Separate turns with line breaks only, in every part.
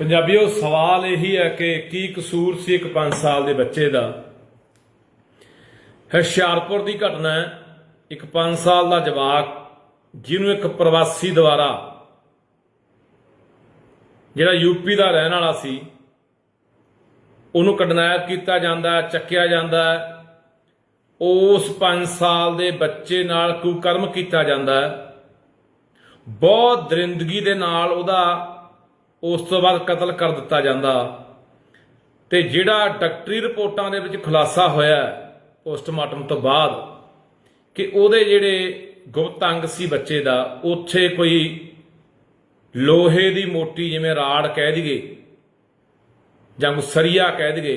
ਪੰਜਾਬੀਓ, ਸਵਾਲ ਇਹੀ ਹੈ ਕਿ ਕੀ ਕਸੂਰ ਸੀ ਇੱਕ 5 ਸਾਲ ਦੇ ਬੱਚੇ ਦਾ? ਹੁਸ਼ਿਆਰਪੁਰ ਦੀ ਘਟਨਾ ਹੈ। ਇੱਕ 5 ਸਾਲ ਦਾ ਜਵਾਕ, ਜਿਹਨੂੰ ਇੱਕ ਪ੍ਰਵਾਸੀ ਦੁਆਰਾ, ਜਿਹੜਾ ਯੂਪੀ ਦਾ ਰਹਿਣ ਵਾਲਾ ਸੀ, ਉਹਨੂੰ ਕਿਡਨੈਪ ਕੀਤਾ ਜਾਂਦਾ ਚੱਕਿਆ ਜਾਂਦਾ ਉਸ 5 ਸਾਲ ਦੇ ਬੱਚੇ ਨਾਲ ਕੁਕਰਮ ਕੀਤਾ ਜਾਂਦਾ ਬਹੁਤ ਦਰਿੰਦਗੀ ਦੇ ਨਾਲ ਉਹਦਾ ਉਸ ਤੋਂ ਬਾਅਦ ਕਤਲ ਕਰ ਦਿੱਤਾ ਜਾਂਦਾ। ਤੇ ਜਿਹੜਾ ਡਾਕਟਰੀ ਰਿਪੋਰਟਾਂ ਦੇ ਵਿੱਚ ਖੁਲਾਸਾ ਹੋਇਆ ਪੋਸਟਮਾਰਟਮ ਤੋਂ ਬਾਅਦ ਕਿ ਉਹਦੇ ਜਿਹੜੇ ਗੁਪਤ ਅੰਗ ਸੀ ਬੱਚੇ ਦਾ, ਉੱਥੇ ਕੋਈ ਲੋਹੇ ਦੀ ਮੋਟੀ ਜਿਵੇਂ ਰਾੜ ਕਹਿ ਦਈਏ ਜਾਂ ਕੋਈ ਸਰੀਆ ਕਹਿ ਦਈਏ,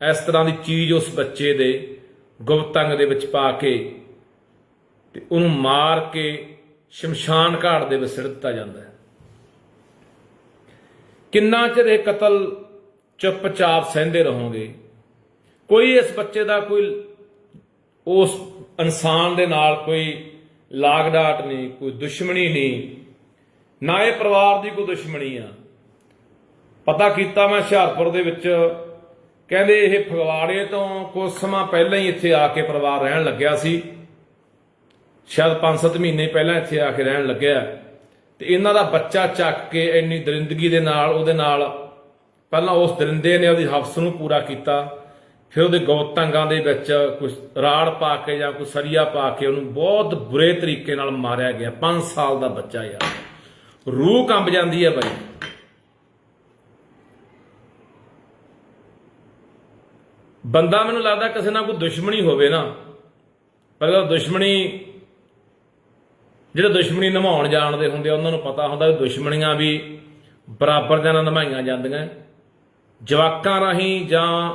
ਇਸ ਤਰ੍ਹਾਂ ਦੀ ਚੀਜ਼ ਉਸ ਬੱਚੇ ਦੇ ਗੁਪਤ ਅੰਗ ਦੇ ਵਿੱਚ ਪਾ ਕੇ ਤੇ ਉਹਨੂੰ ਮਾਰ ਕੇ ਸ਼ਮਸ਼ਾਨ ਘਾਟ ਦੇ ਵਿੱਚ ਸਿੱਟ ਦਿੱਤਾ ਜਾਂਦਾ ਹੈ। ਕਿੰਨਾ ਚਿਰ ਇਹ ਕਤਲ ਚੁੱਪਚਾਪ ਸਹਿੰਦੇ ਰਹੋਗੇ? ਕੋਈ ਇਸ ਬੱਚੇ ਦਾ ਕੋਈ ਉਸ ਇਨਸਾਨ ਦੇ ਨਾਲ ਕੋਈ ਲਾਗ ਡਾਟ ਨਹੀਂ, ਕੋਈ ਦੁਸ਼ਮਣੀ ਨਹੀਂ, ਨਾ ਇਹ ਪਰਿਵਾਰ ਦੀ ਕੋਈ ਦੁਸ਼ਮਣੀ ਆ। ਪਤਾ ਕੀਤਾ ਮੈਂ ਹੁਸ਼ਿਆਰਪੁਰ ਦੇ ਵਿੱਚ, ਕਹਿੰਦੇ ਇਹ ਫਗਵਾੜੇ ਤੋਂ ਕੁਝ ਸਮਾਂ ਪਹਿਲਾਂ ਹੀ ਇੱਥੇ ਆ ਕੇ ਪਰਿਵਾਰ ਰਹਿਣ ਲੱਗਿਆ ਸੀ। ਸ਼ਾਇਦ 5-7 ਮਹੀਨੇ ਪਹਿਲਾਂ ਇੱਥੇ ਆ ਕੇ ਰਹਿਣ ਲੱਗਿਆ। ਤੇ ਇਹਨਾਂ ਦਾ ਬੱਚਾ ਚੱਕ ਕੇ ਇੰਨੀ ਦਰਿੰਦਗੀ ਦੇ ਨਾਲ, ਉਹਦੇ ਨਾਲ ਪਹਿਲਾਂ ਉਸ ਦਰਿੰਦੇ ਨੇ ਉਹਦੀ ਹਫਸ ਨੂੰ ਪੂਰਾ ਕੀਤਾ, ਫਿਰ ਉਹਦੇ ਗੌਤੰਗਾਂ ਦੇ ਵਿੱਚ ਕੁਝ ਰਾੜ ਪਾ ਕੇ ਜਾਂ ਕੋਈ ਸਰੀਆ ਪਾ ਕੇ ਉਹਨੂੰ ਬਹੁਤ ਬੁਰੇ ਤਰੀਕੇ ਨਾਲ ਮਾਰਿਆ ਗਿਆ 5 ਸਾਲ ਦਾ ਬੱਚਾ ਯਾਰ। ਰੂਹ ਕੰਬ ਜਾਂਦੀ ਹੈ ਬਾਈ। ਬੰਦਾ ਮੈਨੂੰ ਲੱਗਦਾ ਕਿਸੇ ਨਾਲ ਕੋਈ ਦੁਸ਼ਮਣੀ ਹੋਵੇ ਨਾ, ਪਰ ਉਹ ਦੁਸ਼ਮਣੀ ਜਿਹੜੇ ਦੁਸ਼ਮਣੀ ਨਿਭਾਉਣ ਜਾਣਦੇ ਹੁੰਦੇ ਆ, ਉਹਨਾਂ ਨੂੰ ਪਤਾ ਹੁੰਦਾ ਵੀ ਦੁਸ਼ਮਣੀਆਂ ਵੀ ਬਰਾਬਰ ਦੇ ਨਾਲ ਨਿਭਾਈਆਂ ਜਾਂਦੀਆਂ। ਜਵਾਕਾਂ ਰਾਹੀਂ ਜਾਂ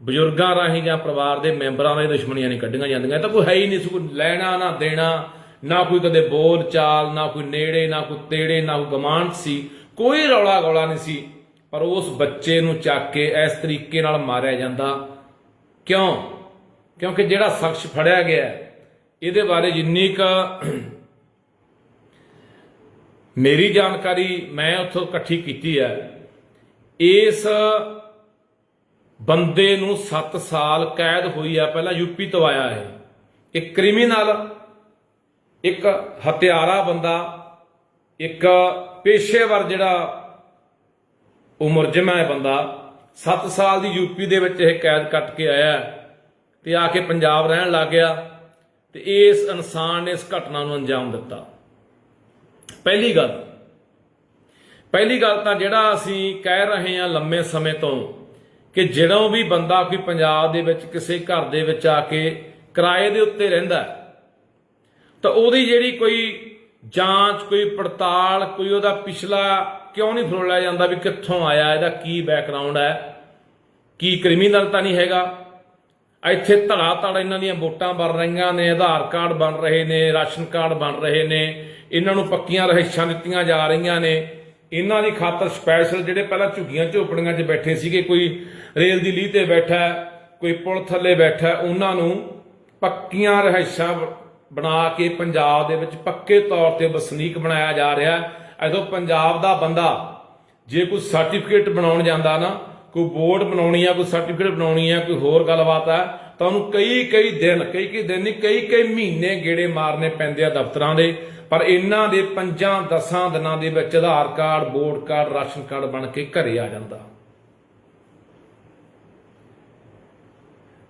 ਬਜ਼ੁਰਗਾਂ ਰਾਹੀਂ ਜਾਂ ਪਰਿਵਾਰ ਦੇ ਮੈਂਬਰਾਂ ਰਾਹੀਂ ਦੁਸ਼ਮਣੀਆਂ ਨਹੀਂ ਕੱਢੀਆਂ ਜਾਂਦੀਆਂ। ਤਾਂ ਕੋਈ ਹੈ ਹੀ ਨਹੀਂ ਸੀ, ਕੋਈ ਲੈਣਾ, ਨਾ ਦੇਣਾ, ਨਾ ਕੋਈ ਕਦੇ ਬੋਲ ਚਾਲ, ਨਾ ਕੋਈ ਨੇੜੇ, ਨਾ ਕੋਈ ਤੇੜੇ, ਨਾ ਕੋਈ ਗਮਾਂਡ ਸੀ। ਕੋਈ ਰੌਲਾ ਗੋਲਾ ਨਹੀਂ ਸੀ, ਪਰ ਉਸ ਬੱਚੇ ਨੂੰ ਚੱਕ ਕੇ ਇਸ ਤਰੀਕੇ ਨਾਲ ਮਾਰਿਆ ਜਾਂਦਾ। ਕਿਉਂ? ਕਿਉਂਕਿ ਜਿਹੜਾ ਸ਼ਖਸ ਫੜਿਆ ਗਿਆ, ਇਹਦੇ ਬਾਰੇ ਜਿੰਨੀ ਕ ਮੇਰੀ ਜਾਣਕਾਰੀ ਮੈਂ ਉੱਥੋਂ ਇਕੱਠੀ ਕੀਤੀ ਹੈ। ਇਸ ਬੰਦੇ ਨੂੰ 7 ਸਾਲ ਕੈਦ ਹੋਈ ਆ, ਪਹਿਲਾਂ ਯੂਪੀ ਤੋਂ ਆਇਆ ਹੈ ਇੱਕ ਕ੍ਰਿਮੀਨਲ, ਇੱਕ ਹਤਿਆਰਾ ਬੰਦਾ, ਇੱਕ ਪੇਸ਼ੇਵਰ ਜਿਹੜਾ ਉਹ ਮੁਰਜਮ ਹੈ ਬੰਦਾ 7 ਸਾਲ ਦੀ ਯੂਪੀ ਦੇ ਵਿੱਚ ਇਹ ਕੈਦ ਕੱਟ ਕੇ ਆਇਆ ਤੇ ਆ ਕੇ ਪੰਜਾਬ ਰਹਿਣ ਲੱਗ ਗਿਆ ਤੇ ਇਸ ਇਨਸਾਨ ਨੇ ਇਸ ਘਟਨਾ ਨੂੰ ਅੰਜਾਮ ਦਿੱਤਾ। ਪਹਿਲੀ ਗੱਲ ਪਹਿਲੀ ਗੱਲ ਤਾਂ ਜਿਹੜਾ ਅਸੀਂ ਕਹਿ ਰਹੇ ਹਾਂ ਲੰਮੇ ਸਮੇਂ ਤੋਂ ਕਿ ਜਦੋਂ ਵੀ ਬੰਦਾ ਕੋਈ ਪੰਜਾਬ ਦੇ ਵਿੱਚ ਕਿਸੇ ਘਰ ਦੇ ਵਿੱਚ ਆ ਕੇ ਕਿਰਾਏ ਦੇ ਉੱਤੇ ਰਹਿੰਦਾ ਤਾਂ ਉਹਦੀ ਜਿਹੜੀ ਕੋਈ ਜਾਂਚ, ਕੋਈ ਪੜਤਾਲ, ਕੋਈ ਉਹਦਾ ਪਿਛਲਾ ਕਿਉਂ ਨਹੀਂ ਫਰੋਲਿਆ ਜਾਂਦਾ ਵੀ ਕਿੱਥੋਂ ਆਇਆ, ਇਹਦਾ ਕੀ ਬੈਕਗ੍ਰਾਉਂਡ ਹੈ, ਕੀ ਕ੍ਰਿਮੀਨਲ ਤਾਂ ਨਹੀਂ ਹੈਗਾ। ਇੱਥੇ ਧੜਾ ਧੜ ਇਹਨਾਂ ਦੀਆਂ ਵੋਟਾਂ ਬਣ ਰਹੀਆਂ ਨੇ, ਆਧਾਰ ਕਾਰਡ ਬਣ ਰਹੇ ਨੇ, ਰਾਸ਼ਨ ਕਾਰਡ ਬਣ ਰਹੇ ਨੇ ਇਹਨਾਂ ਨੂੰ ਪੱਕੀਆਂ ਰਹਿਸ਼ਾਂ ਦਿੱਤੀਆਂ ਜਾ ਰਹੀਆਂ ਨੇ। ਇਹਨਾਂ ਦੀ ਖਾਤਰ ਸਪੈਸ਼ਲ ਜਿਹੜੇ ਪਹਿਲਾਂ ਝੁੱਗੀਆਂ ਝੋਪੜੀਆਂ 'ਚ ਬੈਠੇ ਸੀਗੇ, ਕੋਈ ਰੇਲ ਦੀ ਲੀਹ ਤੇ ਬੈਠਾ, ਕੋਈ ਪੁਲ ਥੱਲੇ ਬੈਠਾ, ਉਹਨਾਂ ਨੂੰ ਪੱਕੀਆਂ ਰਹਿਸ਼ਾਂ ਬਣਾ ਕੇ ਪੰਜਾਬ ਦੇ ਵਿੱਚ ਪੱਕੇ ਤੌਰ ਤੇ ਵਸਨੀਕ ਬਣਾਇਆ ਜਾ ਰਿਹਾ। ਹੈ ਪੰਜਾਬ ਦਾ ਬੰਦਾ, ਜੇ ਕੋਈ ਸਰਟੀਫਿਕੇਟ ਬਣਾਉਣ ਜਾਂਦਾ ਨਾ, ਕੋਈ ਬੋਰਡ ਬਣਾਉਣੀ ਆ, ਕੋਈ ਸਰਟੀਫਿਕੇਟ ਬਣਾਉਣੀ ਆ, ਕੋਈ ਹੋਰ ਗੱਲਬਾਤ ਆ ਤੁਹਾਨੂੰ ਕਈ ਕਈ ਦਿਨ, ਕਈ ਕਈ ਦਿਨ ਨਹੀਂ, ਕਈ ਕਈ ਮਹੀਨੇ ਗੇੜੇ ਮਾਰਨੇ ਪੈਂਦੇ ਆ ਦਫ਼ਤਰਾਂ ਦੇ। ਪਰ ਇਹਨਾਂ ਦੇ ਪੰਜਾਂ ਦਸਾਂ ਦਿਨਾਂ ਦੇ ਵਿੱਚ Aadhaar card, vote card, ration card ਬਣ ਕੇ ਘਰੇ ਆ ਜਾਂਦਾ।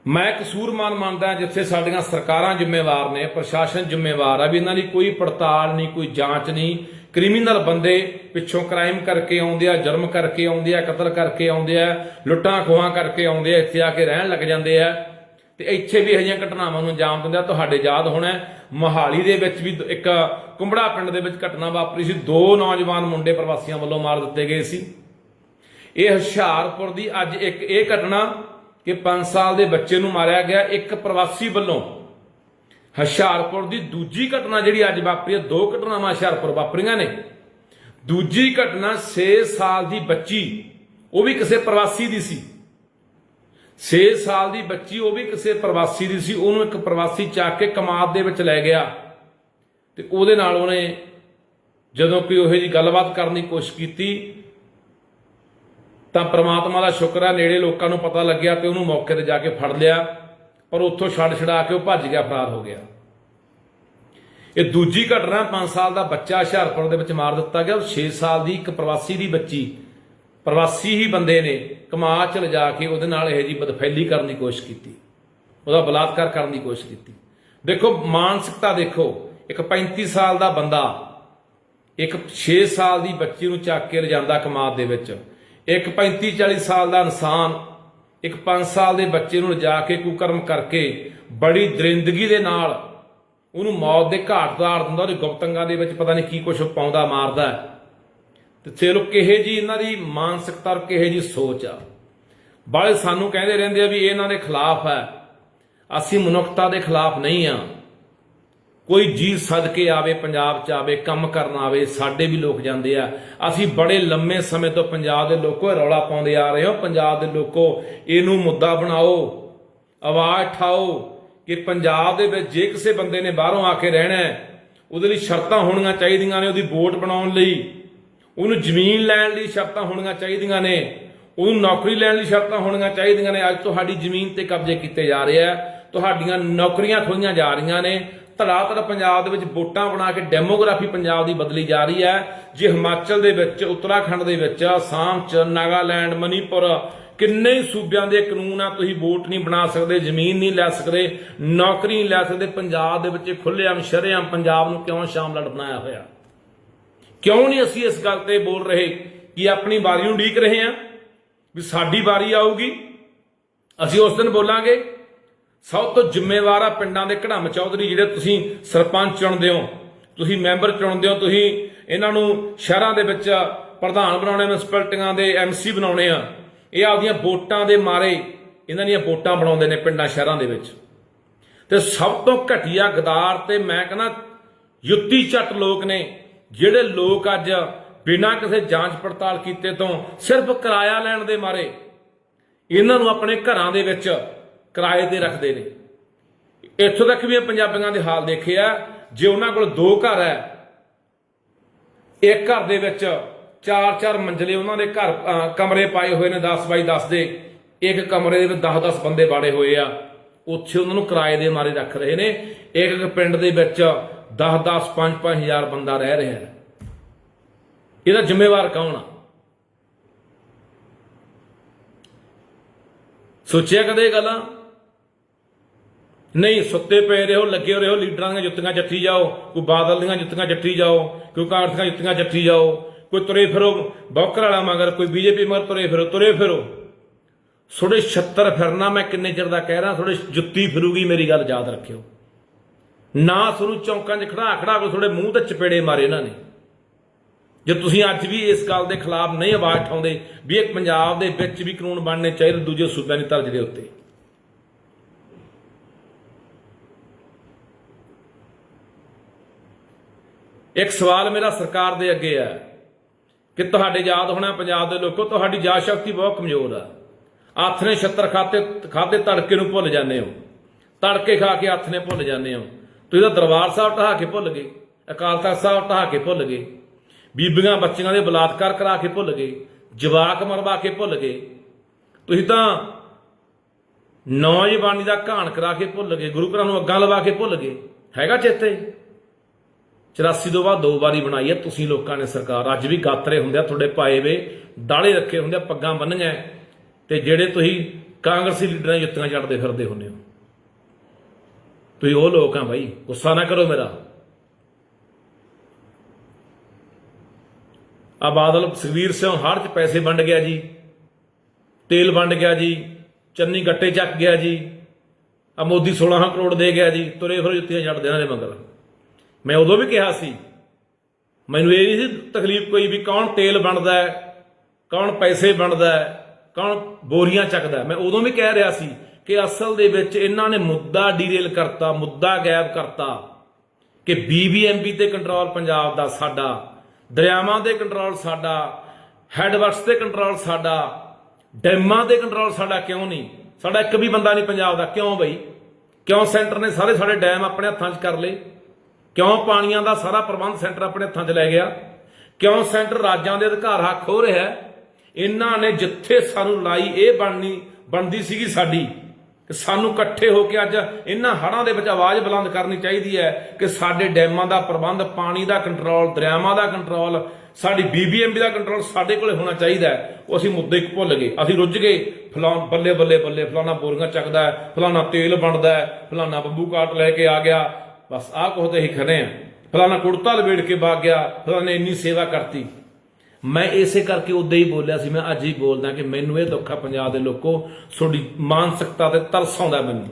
ਮੈਂ ਕਸੂਰਮਾਨ ਮੰਨਦਾ ਜਿੱਥੇ ਸਾਡੀਆਂ ਸਰਕਾਰਾਂ ਜ਼ਿੰਮੇਵਾਰ ਨੇ, ਪ੍ਰਸ਼ਾਸਨ ਜ਼ਿੰਮੇਵਾਰ ਆ ਵੀ ਇਹਨਾਂ ਦੀ ਕੋਈ ਪੜਤਾਲ ਨਹੀਂ, ਕੋਈ ਜਾਂਚ ਨਹੀਂ। ਕ੍ਰਿਮੀਨਲ ਬੰਦੇ ਪਿੱਛੋਂ ਕ੍ਰਾਈਮ ਕਰਕੇ ਆਉਂਦੇ ਆ, ਜਰਮ ਕਰਕੇ ਆਉਂਦੇ ਆ, ਕਤਲ ਕਰਕੇ ਆਉਂਦੇ ਆ, ਲੁੱਟਾਂ ਖੋਹਾਂ ਕਰਕੇ ਆਉਂਦੇ ਆ, ਇੱਥੇ ਆ ਕੇ ਰਹਿਣ ਲੱਗ ਜਾਂਦੇ ਆ। ਤੇ ਇੱਥੇ ਵੀ ਅਜਿਹੀਆਂ ਘਟਨਾਵਾਂ ਨੂੰ ਅੰਜਾਮ ਦਿੰਦਾ ਤੁਹਾਡੇ ਯਾਦ ਹੋਣਾ ਹੈ, ਮੋਹਾਲੀ ਦੇ ਵਿੱਚ ਵੀ ਇੱਕ ਕੁੰਬੜਾ ਪਿੰਡ ਦੇ ਵਿੱਚ ਘਟਨਾ ਵਾਪਰੀ ਸੀ। ਦੋ ਨੌਜਵਾਨ ਮੁੰਡੇ ਪ੍ਰਵਾਸੀਆਂ ਵੱਲੋਂ ਮਾਰ ਦਿੱਤੇ ਗਏ ਸੀ। ਇਹ ਹੁਸ਼ਿਆਰਪੁਰ ਦੀ ਅੱਜ ਇੱਕ ਇਹ ਘਟਨਾ ਕਿ 5 ਸਾਲ ਦੇ ਬੱਚੇ ਨੂੰ ਮਾਰਿਆ ਗਿਆ। ਇੱਕ ਪ੍ਰਵਾਸੀ ਵੱਲੋਂ ਹੁਸ਼ਿਆਰਪੁਰ ਦੀ ਦੂਜੀ ਘਟਨਾ ਜਿਹੜੀ ਅੱਜ ਵਾਪਰੀ ਹੈ ਦੋ ਘਟਨਾਵਾਂ ਹੁਸ਼ਿਆਰਪੁਰ ਵਾਪਰੀਆਂ ਨੇ। ਦੂਜੀ ਘਟਨਾ 6 ਸਾਲ ਦੀ ਬੱਚੀ ਉਹ ਵੀ ਕਿਸੇ ਪ੍ਰਵਾਸੀ ਦੀ ਸੀ। 6 ਸਾਲ ਦੀ ਬੱਚੀ, ਉਹ ਵੀ ਕਿਸੇ ਪ੍ਰਵਾਸੀ ਦੀ ਸੀ, ਉਹਨੂੰ ਇੱਕ ਪ੍ਰਵਾਸੀ ਚੱਕ ਕੇ ਕਮਾਦ ਦੇ ਵਿੱਚ ਲੈ ਗਿਆ। ਤੇ ਉਹਦੇ ਨਾਲ ਉਹਨੇ ਜਦੋਂ ਕੋਈ ਉਹੋ ਜੀ ਗੱਲਬਾਤ ਕਰਨ ਦੀ ਕੋਸ਼ਿਸ਼ ਕੀਤੀ, ਤਾਂ ਪ੍ਰਮਾਤਮਾ ਦਾ ਸ਼ੁਕਰ ਹੈ ਨੇੜੇ ਲੋਕਾਂ ਨੂੰ ਪਤਾ ਲੱਗਿਆ ਤੇ ਉਹਨੂੰ ਮੌਕੇ ਤੇ ਜਾ ਕੇ ਫੜ ਲਿਆ, ਪਰ ਉੱਥੋਂ ਛੱਡ ਛਡਾ ਕੇ ਉਹ ਭੱਜ ਗਿਆ, ਫਰਾਰ ਹੋ ਗਿਆ। ਇਹ ਦੂਜੀ ਘਟਨਾ 5 ਸਾਲ ਦਾ ਬੱਚਾ ਹੁਸ਼ਿਆਰਪੁਰ ਦੇ ਵਿੱਚ ਮਾਰ ਦਿੱਤਾ ਗਿਆ, ਔਰ 6 ਸਾਲ ਦੀ ਇੱਕ ਪ੍ਰਵਾਸੀ ਦੀ ਬੱਚੀ ਪ੍ਰਵਾਸੀ ਹੀ ਬੰਦੇ ਨੇ ਕਮਾ ਚ ਲਿਜਾ ਕੇ ਉਹਦੇ ਨਾਲ ਇਹ ਜੀ ਬਦਫੈਲੀ ਕਰਨ ਦੀ ਕੋਸ਼ਿਸ਼ ਕੀਤੀ। ਉਹਦਾ ਬਲਾਤਕਾਰ ਕਰਨ ਦੀ ਕੋਸ਼ਿਸ਼ ਕੀਤੀ। ਦੇਖੋ, ਮਾਨਸਿਕਤਾ ਦੇਖੋ, ਇੱਕ 35 ਸਾਲ ਦਾ ਬੰਦਾ, ਇੱਕ 6 ਸਾਲ ਦੀ ਬੱਚੀ ਨੂੰ ਚੱਕ ਕੇ ਲਿਜਾਂਦਾ ਕਮਾਦ ਦੇ ਵਿੱਚ, ਇੱਕ 35 40 ਸਾਲ ਦਾ ਇਨਸਾਨ, ਇੱਕ 5 ਸਾਲ ਦੇ ਬੱਚੇ ਨੂੰ ਲਿਜਾ ਕੇ ਕੁਕਰਮ ਕਰਕੇ ਬੜੀ ਦਰਿੰਦਗੀ ਦੇ ਨਾਲ ਉਹਨੂੰ ਮੌਤ ਦੇ ਘਾਟ ਉਤਾਰ ਦਿੰਦਾ, ਉਹਦੇ ਗੁਪਤੰਗਾਂ ਦੇ ਵਿੱਚ ਪਤਾ ਨਹੀਂ ਕੀ ਕੁਛ ਪਾਉਂਦਾ, ਮਾਰਦਾ। ਹੈ। ਤੇ ਚਲੋ ਕਿਹੇ ਜੀ ਇਹਨਾਂ ਦੀ ਮਾਨਸਿਕਤਾ ਔਰ ਕਿਹੇ ਜੀ ਸੋਚ ਆ। ਬਾਲੇ ਸਾਨੂੰ ਕਹਿੰਦੇ ਰਹਿੰਦੇ ਆ ਵੀ ਇਹਨਾਂ ਦੇ ਖਿਲਾਫ ਹੈ। ਅਸੀਂ ਮਨੁੱਖਤਾ ਦੇ ਖਿਲਾਫ ਨਹੀਂ ਆ। ਕੋਈ ਜੀ ਸਦਕੇ ਆਵੇ, ਪੰਜਾਬ ਚ ਆਵੇ, ਕੰਮ ਕਰਨ ਆਵੇ, ਸਾਡੇ ਵੀ ਲੋਕ ਜਾਂਦੇ ਆ। ਅਸੀਂ ਬੜੇ ਲੰਮੇ ਸਮੇਂ ਤੋਂ ਪੰਜਾਬ ਦੇ ਲੋਕੋ ਰੌਲਾ ਪਾਉਂਦੇ ਆ ਰਹੇ ਹੋ। ਪੰਜਾਬ ਦੇ ਲੋਕੋ ਇਹਨੂੰ ਮੁੱਦਾ ਬਣਾਓ, ਆਵਾਜ਼ ਉਠਾਓ ਕਿ ਪੰਜਾਬ ਦੇ ਵਿੱਚ ਜੇ ਕਿਸੇ ਬੰਦੇ ਨੇ ਬਾਹਰੋਂ ਆ ਕੇ ਰਹਿਣਾ ਉਹਦੇ ਲਈ ਸ਼ਰਤਾਂ ਹੋਣੀਆਂ ਚਾਹੀਦੀਆਂ ਨੇ, ਉਹਦੀ ਵੋਟ ਬਣਾਉਣ ਲਈ। ਉਹਨੂੰ ਜ਼ਮੀਨ ਲੈਣ ਲਈ ਸ਼ਰਤਾਂ ਹੋਣੀਆਂ ਚਾਹੀਦੀਆਂ ਨੇ। ਉਹਨੂੰ ਨੌਕਰੀ ਲੈਣ ਲਈ ਸ਼ਰਤਾਂ ਹੋਣੀਆਂ ਚਾਹੀਦੀਆਂ ਨੇ। ਅੱਜ ਤੁਹਾਡੀ ਜ਼ਮੀਨ ਤੇ ਕਬਜ਼ੇ ਕੀਤੇ ਜਾ ਰਹੇ ਆ। ਤੁਹਾਡੀਆਂ ਨੌਕਰੀਆਂ ਖੋਈਆਂ ਜਾ ਰਹੀਆਂ ਨੇ। ਧੜਾ ਧੜ ਪੰਜਾਬ ਦੇ ਵਿੱਚ ਵੋਟਾਂ ਬਣਾ ਕੇ ਡੈਮੋਗ੍ਰਾਫੀ ਪੰਜਾਬ ਦੀ ਬਦਲੀ ਜਾ ਰਹੀ ਹੈ। ਜੇ ਹਿਮਾਚਲ ਦੇ ਵਿੱਚ, ਉੱਤਰਾਖੰਡ ਦੇ ਵਿੱਚ, ਆਸਾਮ ਚ, ਨਾਗਾਲੈਂਡ, ਮਨੀਪੁਰ, ਕਿੰਨੇ ਹੀ ਸੂਬਿਆਂ ਦੇ ਕਾਨੂੰਨ ਆ, ਤੁਸੀਂ ਵੋਟ ਨਹੀਂ ਬਣਾ ਸਕਦੇ, ਜ਼ਮੀਨ ਨਹੀਂ ਲੈ ਸਕਦੇ, ਨੌਕਰੀ ਨਹੀਂ ਲੈ ਸਕਦੇ, ਪੰਜਾਬ ਦੇ ਵਿੱਚ ਖੁੱਲ੍ਹੇਆਮ, ਸ਼ਰੇਆਮ ਪੰਜਾਬ ਨੂੰ ਕਿਉਂ ਸ਼ਾਮਲੜ ਬਣਾਇਆ ਹੋਇਆ? ਕਿਉਂ ਨਹੀਂ ਅਸੀਂ ਇਸ ਗੱਲ ਤੇ ਬੋਲ ਰਹੇ ਕਿ ਆਪਣੀ ਵਾਰੀ ਨੂੰ ਢੀਕ ਰਹੇ ਹਾਂ ਵੀ ਸਾਡੀ ਵਾਰੀ ਆਊਗੀ? ਅਸੀਂ ਉਸ ਦਿਨ ਬੋਲਾਂਗੇ। ਸਭ ਤੋਂ ਜ਼ਿੰਮੇਵਾਰ ਆ ਪਿੰਡਾਂ ਦੇ ਘੜਮ ਚੌਧਰੀ ਜਿਹੜੇ ਤੁਸੀਂ ਸਰਪੰਚ ਚੁਣਦੇ ਹੋ, ਤੁਸੀਂ ਮੈਂਬਰ ਚੁਣਦੇ ਹੋ, ਤੁਸੀਂ ਇਹਨਾਂ ਨੂੰ ਸ਼ਹਿਰਾਂ ਦੇ ਵਿੱਚ ਪ੍ਰਧਾਨ ਬਣਾਉਣੇ, ਮਿਊਨਿਸਪੈਲਿਟੀਆਂ ਦੇ ਐਮਸੀ ਬਣਾਉਣੇ ਆ। ਇਹ ਆਪਦੀਆਂ ਵੋਟਾਂ ਦੇ ਮਾਰੇ ਇਹਨਾਂ ਦੀਆਂ ਵੋਟਾਂ ਬਣਾਉਂਦੇ ਨੇ ਪਿੰਡਾਂ ਸ਼ਹਿਰਾਂ ਦੇ ਵਿੱਚ। ਤੇ ਸਭ ਤੋਂ ਘਟੀਆ ਗਦਾਰ ਤੇ ਮੈਂ ਕਹਿੰਦਾ ਯੁੱਤੀ ਚੱਟ ਲੋਕ ਨੇ ਜਿਹੜੇ ਲੋਕ ਅੱਜ ਬਿਨਾਂ ਕਿਸੇ ਜਾਂਚ ਪੜਤਾਲ ਕੀਤੇ ਤੋਂ ਸਿਰਫ ਕਿਰਾਇਆ ਲੈਣ ਦੇ ਮਾਰੇ, ਇਹਨਾਂ ਨੂੰ ਆਪਣੇ ਘਰਾਂ ਦੇ ਵਿੱਚ ਕਿਰਾਏ ਤੇ ਰੱਖਦੇ ਨੇ। ਇੱਥੋਂ ਤੱਕ ਵੀ ਇਹ ਪੰਜਾਬੀਆਂ ਦੇ ਹਾਲ ਦੇਖੇ ਆ, ਜੇ ਉਹਨਾਂ ਕੋਲ ਦੋ ਘਰ ਹੈ, ਇੱਕ ਘਰ ਦੇ ਵਿੱਚ ਚਾਰ ਚਾਰ ਮੰਜ਼ਲੇ ਉਹਨਾਂ ਦੇ ਘਰ ਕਮਰੇ ਪਾਏ ਹੋਏ ਨੇ 10 ਬਾਈ 10 ਦੇ, ਇੱਕ ਕਮਰੇ ਦੇ ਵਿੱਚ 10 10 ਬੰਦੇ ਬਾੜੇ ਹੋਏ ਆ, ਉੱਥੇ ਉਹਨਾਂ ਨੂੰ ਕਿਰਾਏ ਦੇ ਮਾਰੇ ਰੱਖ ਰਹੇ ਨੇ। ਇੱਕ ਇੱਕ ਪਿੰਡ ਦੇ ਵਿੱਚ 10 10 5 5000 ਬੰਦਾ ਰਹਿ ਰਿਹਾ ਹੈ। ਇਹਦਾ ਜ਼ਿੰਮੇਵਾਰ ਕੌਣ ਆ? ਸੋਚਿਆ ਕਦੇ ਇਹ ਗੱਲਾਂ? ਨਹੀਂ, ਸੁੱਤੇ ਪਏ ਰਹੋ, ਲੱਗੇ ਰਹੋ, ਲੀਡਰਾਂ ਦੀਆਂ ਜੁੱਤੀਆਂ ਜੱਠੀ ਜਾਓ, ਕੋਈ ਬਾਦਲ ਦੀਆਂ ਜੁੱਤੀਆਂ ਜੱਠੀ ਜਾਓ, ਕੋਈ ਕਾਂਗਰਸ ਦੀਆਂ ਜੁੱਤੀਆਂ ਜੱਠੀ ਜਾਓ, ਕੋਈ ਤੁਰੇ ਫਿਰੋ, ਬੌਕਰ ਵਾਲਾ ਮਗਰ, ਕੋਈ ਬੀਜੇਪੀ ਮਗਰ ਤੁਰੇ ਫਿਰੋ ਤੁਰੇ ਫਿਰੋ। ਥੋੜੇ 76 ਫਿਰਨਾ ਮੈਂ ਕਿੰਨੇ ਚਿਰ ਦਾ ਕਹਿ ਰਿਹਾ ਥੋੜੇ ਜੁੱਤੀ ਫਿਰੂਗੀ, ਮੇਰੀ ਗੱਲ ਯਾਦ ਰੱਖਿਓ। ਨਾ ਤੁਹਾਨੂੰ ਚੌਂਕਾਂ 'ਚ ਖੜਾ ਖੜਾ ਕੇ ਤੁਹਾਡੇ ਮੂੰਹ ਤੇ ਚਪੇੜੇ ਮਾਰੇ ਇਹਨਾਂ ਨੇ। ਜੇ ਤੁਸੀਂ ਅੱਜ ਵੀ ਇਸ ਗੱਲ ਦੇ ਖਿਲਾਫ ਨਹੀਂ ਆਵਾਜ਼ ਉਠਾਉਂਦੇ ਵੀ ਇਹ ਪੰਜਾਬ ਦੇ ਵਿੱਚ ਵੀ ਕਾਨੂੰਨ ਬਣਨੇ ਚਾਹੀਦੇ, ਦੂਜੇ ਸੂਬਿਆਂ ਦੀ ਤਰਜ਼ ਦੇ ਉੱਤੇ। ਇੱਕ ਸਵਾਲ ਮੇਰਾ ਸਰਕਾਰ ਦੇ ਅੱਗੇ ਹੈ ਕਿ ਤੁਹਾਡੇ ਯਾਦ ਹੋਣਾ ਪੰਜਾਬ ਦੇ ਲੋਕੋ, ਤੁਹਾਡੀ ਯਾਦ ਸ਼ਕਤੀ ਬਹੁਤ ਕਮਜ਼ੋਰ ਆ। ਹੱਥ ਨੇ 76 ਖਾਤੇ ਖਾਦੇ ਤੜਕੇ ਨੂੰ ਭੁੱਲ ਜਾਂਦੇ ਹੋ। ਤੜਕੇ ਖਾ ਕੇ ਹੱਥ ਨੇ ਭੁੱਲ ਜਾਂਦੇ ਹੋ। ਤੁਸੀਂ ਤਾਂ ਦਰਬਾਰ ਸਾਹਿਬ ਢਾਹ ਕੇ ਭੁੱਲ ਗਏ, ਅਕਾਲ ਤਖਤ ਸਾਹਿਬ ਢਾਹ ਕੇ ਭੁੱਲ ਗਏ, ਬੀਬੀਆਂ ਬੱਚੀਆਂ ਦੇ ਬਲਾਤਕਾਰ ਕਰਾ ਕੇ ਭੁੱਲ ਗਏ, ਜਵਾਕ ਮਰਵਾ ਕੇ ਭੁੱਲ ਗਏ, ਤੁਸੀਂ ਤਾਂ ਨੌਜਵਾਨੀ ਦਾ ਘਾਣ ਕਰਾ ਕੇ ਭੁੱਲ ਗਏ, ਗੁਰੂ ਘਰਾਂ ਨੂੰ ਅੱਗਾਂ ਲਵਾ ਕੇ ਭੁੱਲ ਗਏ, ਹੈਗਾ ਚੇਤੇ? 84 ਤੋਂ ਬਾਅਦ ਦੋ ਵਾਰੀ ਬਣਾਈ ਹੈ, ਤੁਸੀਂ ਲੋਕਾਂ ਨੇ ਸਰਕਾਰ, ਅੱਜ ਵੀ ਗਾਤਰੇ ਹੁੰਦੇ ਆ, ਤੁਹਾਡੇ ਪਾਏ ਵੇ ਦਾੜੇ ਰੱਖੇ ਹੁੰਦੇ ਆ, ਪੱਗਾਂ ਬੰਨੀਆਂ ਤੇ ਜਿਹੜੇ ਤੁਸੀਂ ਕਾਂਗਰਸੀ ਲੀਡਰਾਂ ਜੁੱਤੀਆਂ ਚੜਦੇ ਫਿਰਦੇ ਹੁੰਦੇ ਹੋ। ਤੁਸੀਂ ਉਹ ਲੋਕ ਆ ਭਾਈ ਗੁੱਸਾ ਨਾ ਕਰੋ ਮੇਰਾ। ਆ ਬਾਦਲ ਸੁਖਵੀਰ ਸਿੰਘ ਹੜ ਚ ਪੈਸੇ ਵੰਡ ਗਿਆ ਜੀ, ਤੇਲ ਵੰਡ ਗਿਆ ਜੀ, ਚੰਨੀ ਗੱਟੇ ਚੱਕ ਗਿਆ ਜੀ, ਆ ਮੋਦੀ 16 ਕਰੋੜ ਦੇ ਗਿਆ ਜੀ, ਤੁਰੇ ਫਿਰ ਜੁੱਤੀਆਂ ਛੱਡ ਦੇਣਾ ਦੇ ਮੰਗਲ। ਮੈਂ ਉਦੋਂ ਵੀ ਕਿਹਾ ਸੀ, ਮੈਨੂੰ ਇਹ ਨਹੀਂ ਸੀ ਤਕਲੀਫ ਕੋਈ ਵੀ ਕੌਣ ਤੇਲ ਵੰਡਦਾ ਹੈ, ਕੌਣ ਪੈਸੇ ਵੰਡਦਾ ਹੈ, ਕੌਣ ਬੋਰੀਆਂ ਚੱਕਦਾ ਮੈਂ ਉਦੋਂ ਵੀ ਕਹਿ ਰਿਹਾ ਸੀ ਕਿ ਅਸਲ ਦੇ ਵਿੱਚ ਇਹਨਾਂ ਨੇ ਮੁੱਦਾ ਡੀਰੇਲ ਕਰਤਾ, ਮੁੱਦਾ ਗਾਇਬ ਕਰਤਾ ਕਿ ਬੀਬੀਐਮਬੀ ਤੇ ਕੰਟਰੋਲ ਪੰਜਾਬ ਦਾ ਸਾਡਾ, ਦਰਿਆਵਾਂ ਦੇ ਕੰਟਰੋਲ ਸਾਡਾ ਹੈਡਵਰਕਸ ਤੇ ਕੰਟਰੋਲ ਸਾਡਾ, ਡੈਮਾਂ ਦੇ ਕੰਟਰੋਲ ਸਾਡਾ ਕਿਉਂ ਨਹੀਂ? ਸਾਡਾ ਇੱਕ ਵੀ ਬੰਦਾ ਨਹੀਂ ਪੰਜਾਬ ਦਾ। ਕਿਉਂ ਬਈ? ਕਿਉਂ ਸੈਂਟਰ ਨੇ ਸਾਰੇ ਸਾਡੇ ਡੈਮ ਆਪਣੇ ਹੱਥਾਂ 'ਚ ਕਰ ਲਏ? ਕਿਉਂ ਪਾਣੀਆਂ ਦਾ ਸਾਰਾ ਪ੍ਰਬੰਧ ਸੈਂਟਰ ਆਪਣੇ ਹੱਥਾਂ 'ਚ ਲੈ ਗਿਆ? ਕਿਉਂ ਸੈਂਟਰ ਰਾਜਾਂ ਦੇ ਅਧਿਕਾਰ ਹੱਕ ਹੋ ਰਿਹਾ ਇਹਨਾਂ ਨੇ ਜਿੱਥੇ ਸਾਨੂੰ ਲਾਈ ਇਹ ਬਣਨੀ, ਬਣਦੀ ਸੀਗੀ ਸਾਡੀ। ਕਿ ਸਾਨੂੰ ਇਕੱਠੇ ਹੋ ਕੇ ਅੱਜ ਇਹਨਾਂ ਹੜ੍ਹਾਂ ਦੇ ਵਿੱਚ ਆਵਾਜ਼ ਬੁਲੰਦ ਕਰਨੀ ਚਾਹੀਦੀ ਹੈ ਕਿ ਸਾਡੇ ਡੈਮਾਂ ਦਾ ਪ੍ਰਬੰਧ, ਪਾਣੀ ਦਾ ਕੰਟਰੋਲ ਦਰਿਆਵਾਂ ਦਾ ਕੰਟਰੋਲ ਸਾਡੀ ਬੀਬੀਐਮਬੀ ਦਾ ਕੰਟਰੋਲ ਸਾਡੇ ਕੋਲੇ ਹੋਣਾ ਚਾਹੀਦਾ ਉਹ ਅਸੀਂ ਮੁੱਦੇ ਇੱਕ ਭੁੱਲ ਗਏ। ਅਸੀਂ ਰੁੱਝ ਗਏ। ਫਲਾਂ ਬੱਲੇ ਬੱਲੇ ਬੱਲੇ ਫਲਾਣਾ ਬੋਰੀਆਂ ਚੱਕਦਾ ਫਲਾਣਾ ਤੇਲ ਬਣਦਾ ਫਲਾਣਾ ਬੱਬੂ ਕਾਟ ਲੈ ਕੇ ਆ ਗਿਆ। ਬਸ ਆਹ ਕੁਝ ਤੇ ਹੀ ਖੜੇ ਆ ਫਲਾਣਾ ਕੁੜਤਾ ਲਵੇੜ ਕੇ ਵਗ ਗਿਆ। ਫਲਾਣੇ ਇੰਨੀ ਸੇਵਾ ਕਰਤੀ। ਮੈਂ ਇਸੇ ਕਰਕੇ ਉਦੋਂ ਹੀ ਬੋਲਿਆ ਸੀ, ਮੈਂ ਅੱਜ ਹੀ ਬੋਲਦਾ ਕਿ ਮੈਨੂੰ ਇਹ ਦੁੱਖ ਆ ਪੰਜਾਬ ਦੇ ਲੋਕੋ, ਤੁਹਾਡੀ ਮਾਨਸਿਕਤਾ ਤੇ ਤਰਸ ਆਉਂਦਾ ਮੈਨੂੰ।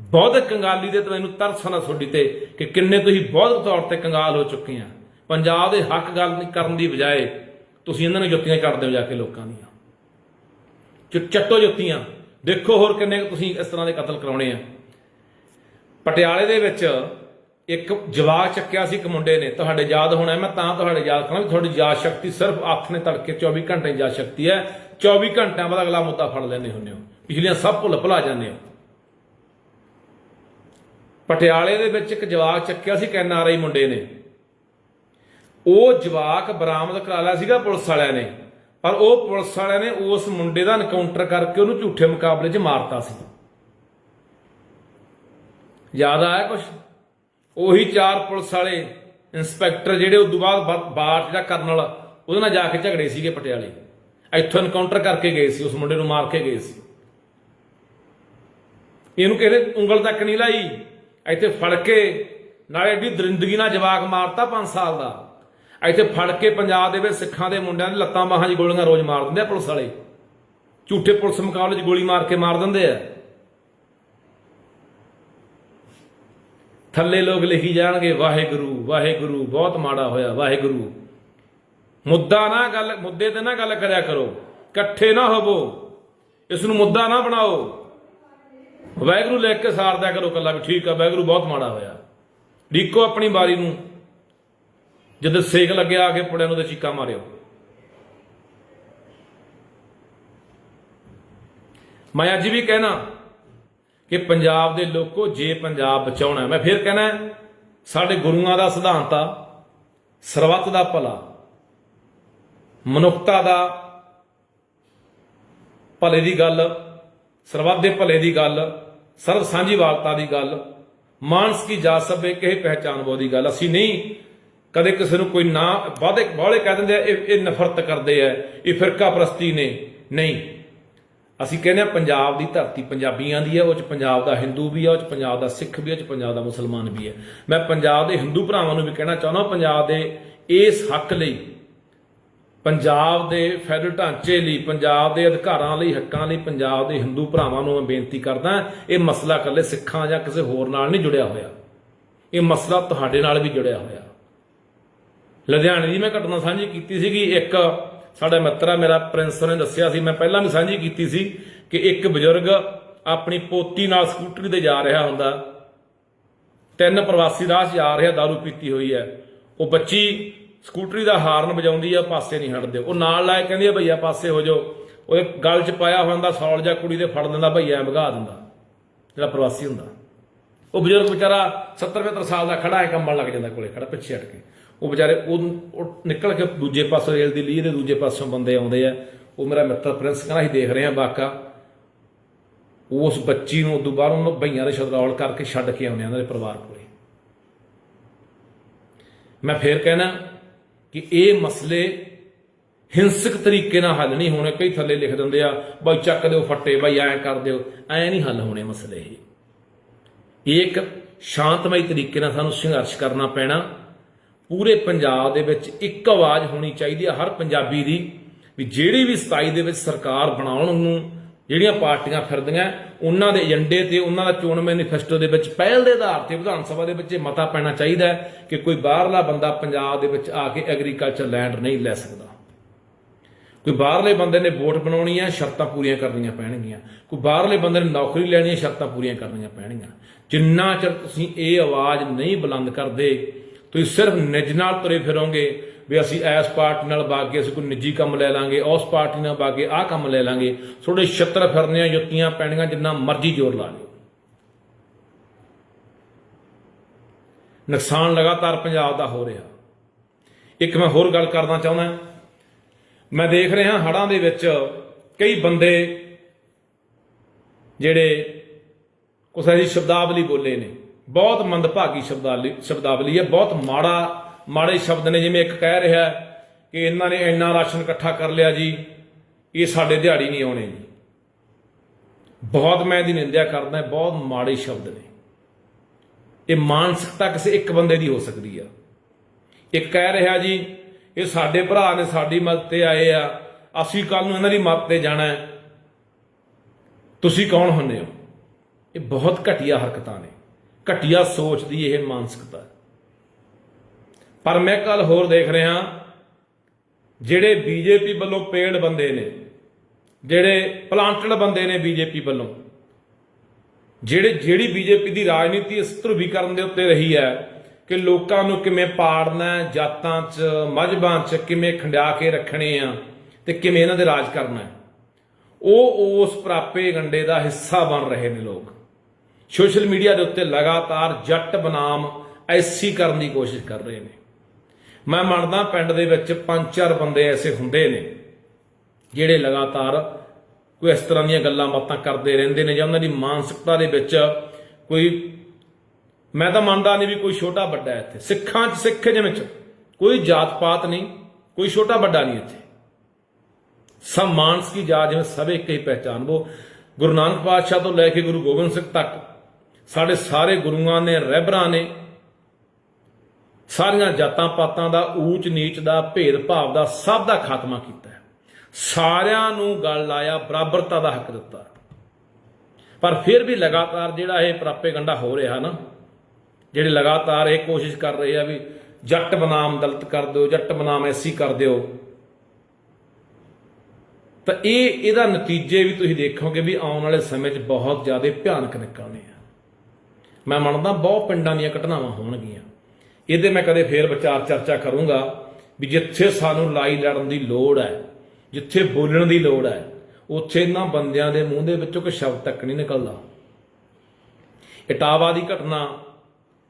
ਬਹੁਤ ਕੰਗਾਲੀ ਦੇ ਤੇ ਮੈਨੂੰ ਤਰਸ ਆਉਂਦਾ ਤੁਹਾਡੀ ਤੇ ਕਿ ਕਿੰਨੇ ਤੁਸੀਂ ਬਹੁਤ ਤੌਰ ਤੇ ਕੰਗਾਲ ਹੋ ਚੁੱਕੇ ਆ। ਪੰਜਾਬ ਦੇ ਹੱਕ ਗੱਲ ਕਰਨ ਦੀ ਬਜਾਏ ਤੁਸੀਂ ਇਹਨਾਂ ਨੂੰ ਜੁੱਤੀਆਂ ਕੱਢਦੇ ਹੋ ਜਾ ਕੇ ਲੋਕਾਂ ਦੀਆਂ। ਚ- ਚੱਟੋ ਜੁੱਤੀਆਂ। ਦੇਖੋ ਹੋਰ ਕਿੰਨੇ ਕੁ ਤੁਸੀਂ ਇਸ ਤਰ੍ਹਾਂ ਦੇ ਕਤਲ ਕਰਾਉਣੇ ਆ। ਪਟਿਆਲੇ ਦੇ ਵਿੱਚ ਇੱਕ ਜਵਾਕ ਚੱਕਿਆ ਸੀ ਇੱਕ ਮੁੰਡੇ ਨੇ, ਤੁਹਾਡੇ ਯਾਦ ਹੋਣਾ ਮੈਂ ਤਾਂ ਤੁਹਾਡੇ ਯਾਦ ਕਰਾਂ ਤੁਹਾਡੀ ਯਾਦ ਸ਼ਕਤੀ ਸਿਰਫ ਅੱਖ ਨੇ ਤੜਕੇ 24 ਘੰਟੇ ਦੀ ਯਾਦ ਸ਼ਕਤੀ ਹੈ। 24 ਘੰਟਿਆਂ ਬਾਅਦ ਅਗਲਾ ਮੁੱਦਾ ਫੜ ਲੈਂਦੇ ਹੁੰਦੇ ਹੋ। ਪਿਛਲੀਆਂ ਸਭ ਭੁੱਲ ਭੁਲਾ ਜਾਂਦੇ ਹੋ। ਪਟਿਆਲੇ ਦੇ ਵਿੱਚ ਇੱਕ ਜਵਾਕ ਚੱਕਿਆ ਸੀ ਕੈਨ ਆਰ ਆਈ ਮੁੰਡੇ ਨੇ। ਉਹ ਜਵਾਕ ਬਰਾਮਦ ਕਰਾ ਲਿਆ ਸੀਗਾ ਪੁਲਿਸ ਵਾਲਿਆਂ ਨੇ, ਪਰ ਉਹ ਪੁਲਿਸ ਵਾਲਿਆਂ ਨੇ ਉਸ ਮੁੰਡੇ ਦਾ ਐਨਕਾਊਂਟਰ ਕਰਕੇ ਉਹਨੂੰ ਝੂਠੇ ਮੁਕਾਬਲੇ 'ਚ ਮਾਰਤਾ ਸੀ। ਯਾਦ ਆਇਆ ਕੁਛ? ਉਹੀ ਚਾਰ ਪੁਲਿਸ ਵਾਲੇ ਇੰਸਪੈਕਟਰ ਜਿਹੜੇ ਉਦੋਂ ਬਾਅਦ ਬਾ- ਬਾਰ ਜਿਹੜਾ ਕਰਨਲ ਉਹਦੇ ਨਾਲ ਜਾ ਕੇ ਝਗੜੇ ਸੀਗੇ ਪਟਿਆਲੇ। ਇੱਥੋਂ ਐਨਕਾਊਂਟਰ ਕਰਕੇ ਗਏ ਸੀ, ਉਸ ਮੁੰਡੇ ਨੂੰ ਮਾਰ ਕੇ ਗਏ ਸੀ। ਇਹਨੂੰ ਕਿਹਨੇ ਉਂਗਲ ਤੱਕ ਨਹੀਂ ਲਾਈ, ਇੱਥੇ ਫੜ ਕੇ ਨਾਲੇ ਏਡੀ ਦਰਿੰਦਗੀ ਨਾਲ ਜਵਾਕ ਮਾਰਤਾ 5 ਸਾਲ ਦਾ। ਇੱਥੇ ਫੜ ਕੇ ਪੰਜਾਬ ਦੇ ਵਿੱਚ ਸਿੱਖਾਂ ਦੇ ਮੁੰਡਿਆਂ ਦੇ ਲੱਤਾਂ ਬਾਹਾਂ 'ਚ ਗੋਲੀਆਂ ਰੋਜ਼ ਮਾਰ ਦਿੰਦੇ ਆ ਪੁਲਿਸ ਵਾਲੇ। ਝੂਠੇ ਪੁਲਿਸ ਮੁਕਾਬਲੇ 'ਚ ਗੋਲੀ ਮਾਰ ਕੇ ਮਾਰ ਦਿੰਦੇ ਆ। ਥੱਲੇ ਲੋਕ ਲਿਖੀ ਜਾਣਗੇ, ਵਾਹਿਗੁਰੂ ਵਾਹਿਗੁਰੂ, ਬਹੁਤ ਮਾੜਾ ਹੋਇਆ, ਵਾਹਿਗੁਰੂ। ਮੁੱਦਾ ਨਾ ਗੱਲ, ਮੁੱਦੇ ਤੇ ਨਾ ਗੱਲ ਕਰਿਆ ਕਰੋ। ਇਕੱਠੇ ਨਾ ਹੋਵੋ। ਇਸ ਨੂੰ ਮੁੱਦਾ ਨਾ ਬਣਾਓ। ਵਾਹਿਗੁਰੂ ਲਿਖ ਕੇ ਸਾਰ ਦਿਆ ਕਰੋ ਕੱਲਾ ਵੀ, ਠੀਕ ਆ, ਵਾਹਿਗੁਰੂ ਬਹੁਤ ਮਾੜਾ ਹੋਇਆ। ਢੀਕੋ ਆਪਣੀ ਬਾਰੀ ਨੂੰ। ਜਦੋਂ ਸੇਕ ਲੱਗਿਆ ਆ ਕੇ ਪੁੜਿਆਂ ਨੂੰ ਤੇ ਚੀਕਾ ਮਾਰਿਓ। ਮੈਂ ਅੱਜ ਵੀ ਕਹਿਣਾ ਕਿ ਪੰਜਾਬ ਦੇ ਲੋਕੋ ਜੇ ਪੰਜਾਬ ਬਚਾਉਣਾ ਮੈਂ ਫਿਰ ਕਹਿਣਾ ਸਾਡੇ ਗੁਰੂਆਂ ਦਾ ਸਿਧਾਂਤ ਆ, ਸਰਬੱਤ ਦਾ ਭਲਾ, ਮਨੁੱਖਤਾ ਦਾ ਭਲੇ ਦੀ ਗੱਲ, ਸਰਬੱਤ ਦੇ ਭਲੇ ਦੀ ਗੱਲ, ਸਰਬ ਸਾਂਝੀ ਵਾਲਤਾ ਦੀ ਗੱਲ, ਮਾਨਸ ਕੀ ਜਾ ਸਭੇ ਕਹੇ ਪਹਿਚਾਨ ਬੋ ਦੀ ਗੱਲ। ਅਸੀਂ ਨਹੀਂ ਕਦੇ ਕਿਸੇ ਨੂੰ ਕੋਈ ਨਾ ਵਾਦੇ ਬਾਹਲੇ ਕਹਿ ਦਿੰਦੇ ਆ, ਇਹ ਇਹ ਨਫ਼ਰਤ ਕਰਦੇ ਆ, ਇਹ ਫਿਰਕਾ ਪ੍ਰਸਤੀ ਨੇ। ਨਹੀਂ। ਅਸੀਂ ਕਹਿੰਦੇ ਆ ਪੰਜਾਬ ਦੀ ਧਰਤੀ ਪੰਜਾਬੀਆਂ ਦੀ ਹੈ, ਉਹ ਚ ਪੰਜਾਬ ਦਾ ਹਿੰਦੂ ਵੀ ਹੈ, ਉਹ ਚ ਪੰਜਾਬ ਦਾ ਸਿੱਖ ਵੀ ਹੈ, ਉਹ ਚ ਪੰਜਾਬ ਦਾ ਮੁਸਲਮਾਨ ਵੀ ਹੈ। ਮੈਂ ਪੰਜਾਬ ਦੇ ਹਿੰਦੂ ਭਰਾਵਾਂ ਨੂੰ ਵੀ ਕਹਿਣਾ ਚਾਹੁੰਦਾ ਪੰਜਾਬ ਦੇ ਇਸ ਹੱਕ ਲਈ, ਪੰਜਾਬ ਦੇ ਫੈਡਰਲ ਢਾਂਚੇ ਲਈ, ਪੰਜਾਬ ਦੇ ਅਧਿਕਾਰਾਂ ਲਈ, ਹੱਕਾਂ ਲਈ ਪੰਜਾਬ ਦੇ ਹਿੰਦੂ ਭਰਾਵਾਂ ਨੂੰ ਮੈਂ ਬੇਨਤੀ ਕਰਦਾ ਇਹ ਮਸਲਾ ਇਕੱਲੇ ਸਿੱਖਾਂ ਜਾਂ ਕਿਸੇ ਹੋਰ ਨਾਲ ਨਹੀਂ ਜੁੜਿਆ ਹੋਇਆ। ਇਹ ਮਸਲਾ ਤੁਹਾਡੇ ਨਾਲ ਵੀ ਜੁੜਿਆ ਹੋਇਆ। ਲੁਧਿਆਣੇ ਦੀ ਮੈਂ ਘਟਨਾ ਸਾਂਝੀ ਕੀਤੀ ਸੀਗੀ, ਇੱਕ ਸਾਡਾ ਮਿੱਤਰ ਆ, ਮੇਰਾ ਪ੍ਰਿੰਸ ਨੇ ਦੱਸਿਆ ਸੀ, ਮੈਂ ਪਹਿਲਾਂ ਵੀ ਸਾਂਝੀ ਕੀਤੀ ਸੀ ਕਿ ਇੱਕ ਬਜ਼ੁਰਗ ਆਪਣੀ ਪੋਤੀ ਨਾਲ ਸਕੂਟਰੀ ਤੇ ਜਾ ਰਿਹਾ ਹੁੰਦਾ। ਤਿੰਨ ਪ੍ਰਵਾਸੀ ਰਾਹ 'ਚ ਜਾ ਰਿਹਾ दारू ਪੀਤੀ ਹੋਈ ਹੈ। ਉਹ ਬੱਚੀ ਸਕੂਟਰੀ ਦਾ ਹਾਰਨ ਵਜਾਉਂਦੀ ਆ, ਪਾਸੇ ਨਹੀਂ ਹਟਦੇ। ਉਹ ਨਾਲ ਲਾਏ ਕਹਿੰਦੀ ਆ, ਭਈਆ ਪਾਸੇ ਹੋ ਜਾਓ। ਉਹ ਗਲ 'ਚ ਪਾਇਆ ਹੋਇਆ ਹੁੰਦਾ, ਸੌਲ ਜਾਂ ਕੁੜੀ ਦੇ ਫੜ ਦਿੰਦਾ, ਭਈਆ ਭਗਾ ਦਿੰਦਾ। ਜਿਹੜਾ ਪ੍ਰਵਾਸੀ ਹੁੰਦਾ। ਉਹ ਬਜ਼ੁਰਗ ਵਿਚਾਰਾ 70 75 ਸਾਲ ਦਾ ਖੜਾ ਹੈ, ਕੰਬਣ ਲੱਗ ਜਾਂਦਾ ਕੋਲੇ, ਖੜਾ ਪਿੱਛੇ ਹਟ ਕੇ। ਉਹ ਵਿਚਾਰੇ, ਉਹ ਨਿਕਲ ਕੇ ਦੂਜੇ ਪਾਸੇ ਰੇਲ ਦੀ ਲੀਹ ਦੇ ਦੂਜੇ ਪਾਸੋਂ ਬੰਦੇ ਆਉਂਦੇ ਆ। ਉਹ ਮੇਰਾ ਮਿੱਤਰ ਪ੍ਰਿੰਸ ਕਹਿੰਦਾ, ਅਸੀਂ ਦੇਖ ਰਹੇ ਹਾਂ ਵਾਕਾ ਉਸ ਬੱਚੀ ਨੂੰ ਉਦੋਂ ਬਾਅਦ ਉਹਨੂੰ ਭਈਆਂ ਦੇ ਛਦਰੌਲ ਕਰਕੇ ਛੱਡ ਕੇ ਆਉਂਦੇ ਆ ਉਹਨਾਂ ਦੇ ਪਰਿਵਾਰ ਕੋਲੇ। ਮੈਂ ਫੇਰ ਕਹਿਣਾ ਕਿ ਇਹ ਮਸਲੇ ਹਿੰਸਕ ਤਰੀਕੇ ਨਾਲ ਹੱਲ ਨਹੀਂ ਹੋਣੇ। ਕਈ ਥੱਲੇ ਲਿਖ ਦਿੰਦੇ ਆ, ਬਾਈ ਚੱਕ ਦਿਓ ਫੱਟੇ, ਬਾਈ ਐਂ ਕਰ ਦਿਓ। ਐਂ ਨਹੀਂ ਹੱਲ ਹੋਣੇ ਮਸਲੇ ਇਹ ਇੱਕ ਸ਼ਾਂਤਮਈ ਤਰੀਕੇ ਨਾਲ ਸਾਨੂੰ ਸੰਘਰਸ਼ ਕਰਨਾ ਪੈਣਾ। ਪੂਰੇ ਪੰਜਾਬ ਦੇ ਵਿੱਚ ਇੱਕ ਆਵਾਜ਼ ਹੋਣੀ ਚਾਹੀਦੀ ਹੈ ਹਰ ਪੰਜਾਬੀ ਦੀ, ਵੀ ਜਿਹੜੀ ਵੀ 27 ਦੇ ਵਿੱਚ ਸਰਕਾਰ ਬਣਾਉਣ ਨੂੰ ਜਿਹੜੀਆਂ ਪਾਰਟੀਆਂ ਫਿਰਦੀਆਂ, ਉਹਨਾਂ ਦੇ ਏਜੰਡੇ ਤੇ ਉਹਨਾਂ ਦਾ ਚੋਣ ਮੈਨੀਫੈਸਟੋ ਦੇ ਵਿੱਚ ਪਹਿਲ ਦੇ ਆਧਾਰ ਤੇ ਵਿਧਾਨ ਸਭਾ ਦੇ ਵਿੱਚ ਇਹ ਮਤਾ ਪੈਣਾ ਚਾਹੀਦਾ ਹੈ ਕਿ ਕੋਈ ਬਾਹਰਲਾ ਬੰਦਾ ਪੰਜਾਬ ਦੇ ਵਿੱਚ ਆ ਕੇ ਐਗਰੀਕਲਚਰ ਲੈਂਡ ਨਹੀਂ ਲੈ ਸਕਦਾ। ਕੋਈ ਬਾਹਰਲੇ ਬੰਦੇ ਨੇ ਵੋਟ ਬਣਾਉਣੀ ਹੈ, ਸ਼ਰਤਾਂ ਪੂਰੀਆਂ ਕਰਨੀਆਂ ਪੈਣਗੀਆਂ। ਕੋਈ ਬਾਹਰਲੇ ਬੰਦੇ ਨੇ ਨੌਕਰੀ ਲੈਣੀ ਹੈ, ਸ਼ਰਤਾਂ ਪੂਰੀਆਂ ਕਰਨੀਆਂ ਪੈਣਗੀਆਂ। ਜਿੰਨਾ ਚਿਰ ਤੁਸੀਂ ਇਹ ਆਵਾਜ਼ ਨਹੀਂ ਬੁਲੰਦ ਕਰਦੇ ਤੁਸੀਂ ਸਿਰਫ ਨਿੱਜ ਨਾਲ ਤੁਰੇ ਫਿਰੋਗੇ ਵੀ ਅਸੀਂ ਐਸ ਪਾਰਟੀ ਨਾਲ ਬਾਗੇ ਅਸੀਂ ਕੋਈ ਨਿੱਜੀ ਕੰਮ ਲੈ ਲਾਂਗੇ, ਉਸ ਪਾਰਟੀ ਨਾਲ ਬਾਗੇ ਆਹ ਕੰਮ ਲੈ ਲਾਂਗੇ। ਤੁਹਾਡੇ ਛੱਤਰ ਫਿਰਨੀਆਂ ਜੁੱਤੀਆਂ ਪੈਣੀਆਂ ਜਿੰਨਾ ਮਰਜ਼ੀ ਜ਼ੋਰ ਲਾ ਲਿਓ। ਨੁਕਸਾਨ ਲਗਾਤਾਰ ਪੰਜਾਬ ਦਾ ਹੋ ਰਿਹਾ। ਇੱਕ ਮੈਂ ਹੋਰ ਗੱਲ ਕਰਨਾ ਚਾਹੁੰਦਾ। ਮੈਂ ਦੇਖ ਰਿਹਾ ਹੜਾਂ ਦੇ ਵਿੱਚ ਕਈ ਬੰਦੇ ਜਿਹੜੇ ਕੁਛ ਐਸੀ ਸ਼ਬਦਾਵਲੀ ਬੋਲੇ ਨੇ। ਬਹੁਤ ਮੰਦਭਾਗੀ ਸ਼ਬਦਾਵਲੀ ਸ਼ਬਦਾਵਲੀ ਹੈ, ਬਹੁਤ ਮਾੜਾ, ਮਾੜੇ ਸ਼ਬਦ ਨੇ ਜਿਵੇਂ ਇੱਕ ਕਹਿ ਰਿਹਾ ਕਿ ਇਹਨਾਂ ਨੇ ਇੰਨਾ ਰਾਸ਼ਨ ਇਕੱਠਾ ਕਰ ਲਿਆ ਜੀ, ਇਹ ਸਾਡੇ ਦਿਹਾੜੀ ਨਹੀਂ ਆਉਣੇ ਜੀ। ਬਹੁਤ ਮੈਂ ਇਹਦੀ ਨਿੰਦਿਆ ਕਰਦਾ, ਬਹੁਤ ਮਾੜੇ ਸ਼ਬਦ ਨੇ। ਇਹ ਮਾਨਸਿਕਤਾ ਕਿਸੇ ਇੱਕ ਬੰਦੇ ਦੀ ਹੋ ਸਕਦੀ ਆ। ਇੱਕ ਕਹਿ ਰਿਹਾ ਜੀ, ਇਹ ਸਾਡੇ ਭਰਾ ਨੇ ਸਾਡੀ ਮਦਦ ਤੇ ਆਏ ਆ, ਅਸੀਂ ਕੱਲ ਨੂੰ ਇਹਨਾਂ ਦੀ ਮਦਦ ਤੇ ਜਾਣਾ ਹੈ। ਤੁਸੀਂ ਕੌਣ ਹੁੰਦੇ ਹੋ? ਇਹ ਬਹੁਤ ਘਟੀਆ ਹਰਕਤਾਂ ਨੇ। ਘਟੀਆ ਸੋਚ ਦੀ ਇਹ ਮਾਨਸਿਕਤਾ ਪਰ ਮੈਂ ਕੱਲ ਹੋਰ ਦੇਖ ਰਿਹਾ ਜਿਹੜੇ ਬੀਜੇਪੀ ਵੱਲੋਂ ਪੇੜ ਬੰਦੇ ਨੇ, ਜਿਹੜੇ ਪਲਾਂਟਡ ਬੰਦੇ ਨੇ ਬੀਜੇਪੀ ਵੱਲੋਂ, ਜਿਹੜੇ, ਜਿਹੜੀ ਬੀਜੇਪੀ ਦੀ ਰਾਜਨੀਤੀ ਇਸ ਧਰੁਵੀਕਰਨ ਦੇ ਉੱਤੇ ਰਹੀ ਹੈ ਕਿ ਲੋਕਾਂ ਨੂੰ ਕਿਵੇਂ ਪਾੜਨਾ ਜਾਤਾਂ 'ਚ ਮਜ਼ਹਬਾਂ 'ਚ ਕਿਵੇਂ ਖੰਡਿਆ ਕੇ ਰੱਖਣੇ ਆ ਤੇ ਕਿਵੇਂ ਇਹਨਾਂ ਦੇ ਰਾਜ ਕਰਨਾ ਉਹ ਉਸ ਪ੍ਰਾਪੇ ਗੰਡੇ ਦਾ ਹਿੱਸਾ ਬਣ ਰਹੇ ਨੇ ਲੋਕ। ਸੋਸ਼ਲ ਮੀਡੀਆ ਦੇ ਉੱਤੇ ਲਗਾਤਾਰ ਜੱਟ ਬਨਾਮ ਐਸੀ ਕਰਨ ਦੀ ਕੋਸ਼ਿਸ਼ ਕਰ ਰਹੇ ਨੇ। ਮੈਂ ਮੰਨਦਾ ਪਿੰਡ ਦੇ ਵਿੱਚ ਪੰਜ ਚਾਰ ਬੰਦੇ ਐਸੇ ਹੁੰਦੇ ਨੇ, ਜਿਹੜੇ ਲਗਾਤਾਰ ਕੋਈ ਇਸ ਤਰ੍ਹਾਂ ਦੀਆਂ ਗੱਲਾਂ ਬਾਤਾਂ ਕਰਦੇ ਰਹਿੰਦੇ ਨੇ ਜਾਂ ਉਹਨਾਂ ਦੀ ਮਾਨਸਿਕਤਾ ਦੇ ਵਿੱਚ ਕੋਈ ਮੈਂ ਤਾਂ ਮੰਨਦਾ ਨਹੀਂ ਵੀ ਕੋਈ ਛੋਟਾ ਵੱਡਾ ਇੱਥੇ। ਸਿੱਖਾਂ 'ਚ ਸਿੱਖ ਜਿਵੇਂ 'ਚ। ਕੋਈ ਜਾਤ ਪਾਤ ਨਹੀਂ, ਕੋਈ ਛੋਟਾ ਵੱਡਾ ਨਹੀਂ ਇੱਥੇ। ਸਭ ਮਾਨਸ ਕੀ ਜਾਤ, ਜਿਵੇਂ ਸਭ ਇੱਕ ਹੀ ਪਹਿਚਾਨ। ਉਹ ਗੁਰੂ ਨਾਨਕ ਪਾਤਸ਼ਾਹ ਤੋਂ ਲੈ ਕੇ ਗੁਰੂ ਗੋਬਿੰਦ ਸਿੰਘ ਤੱਕ ਸਾਡੇ ਸਾਰੇ ਗੁਰੂਆਂ ਨੇ, ਰਹਿਬਰਾਂ ਨੇ ਸਾਰੀਆਂ ਜਾਤਾਂ ਪਾਤਾਂ ਦਾ, ਊਚ ਨੀਚ ਦਾ, ਭੇਦਭਾਵ ਦਾ ਸਭ ਦਾ ਖਾਤਮਾ ਕੀਤਾ ਹੈ। ਸਾਰਿਆਂ ਨੂੰ ਗੱਲ ਲਾਇਆ, ਬਰਾਬਰਤਾ ਦਾ ਹੱਕ ਦਿੱਤਾ। ਪਰ ਫਿਰ ਵੀ ਲਗਾਤਾਰ ਜਿਹੜਾ ਇਹ ਪ੍ਰਾਪੇ ਪ੍ਰਾਪੇਗੰਡਾ ਹੋ ਰਿਹਾ ਨਾ, ਜਿਹੜੇ ਲਗਾਤਾਰ ਇਹ ਕੋਸ਼ਿਸ਼ ਕਰ ਰਹੇ ਆ ਵੀ ਜੱਟ ਬਨਾਮ ਦਲਤ ਕਰ ਦਿਓ, ਜੱਟ ਬਨਾਮ ਐਸੀ ਕਰ ਦਿਓ, ਤਾਂ ਇਹ, ਇਹਦਾ ਨਤੀਜੇ ਵੀ ਤੁਸੀਂ ਦੇਖੋਗੇ ਵੀ ਆਉਣ ਵਾਲੇ ਸਮੇਂ 'ਚ ਬਹੁਤ ਜ਼ਿਆਦਾ ਭਿਆਨਕ ਨਿਕਲਣੇ ਆ। ਮੈਂ ਮੰਨਦਾ ਬਹੁਤ ਪਿੰਡਾਂ ਦੀਆਂ ਘਟਨਾਵਾਂ ਹੋਣਗੀਆਂ। ਇਹਦੇ ਮੈਂ ਕਦੇ ਫੇਰ ਵਿਚਾਰ ਚਰਚਾ ਕਰੂੰਗਾ ਵੀ ਜਿੱਥੇ ਸਾਨੂੰ ਲੜਾਈ ਲੜਨ ਦੀ ਲੋੜ ਹੈ, ਜਿੱਥੇ ਬੋਲਣ ਦੀ ਲੋੜ ਹੈ, ਉੱਥੇ ਇਹਨਾਂ ਬੰਦਿਆਂ ਦੇ ਮੂੰਹ ਦੇ ਵਿੱਚੋਂ ਕੋਈ ਸ਼ਬਦ ਤੱਕ ਨਹੀਂ ਨਿਕਲਦਾ। ਇਟਾਵਾ ਦੀ ਘਟਨਾ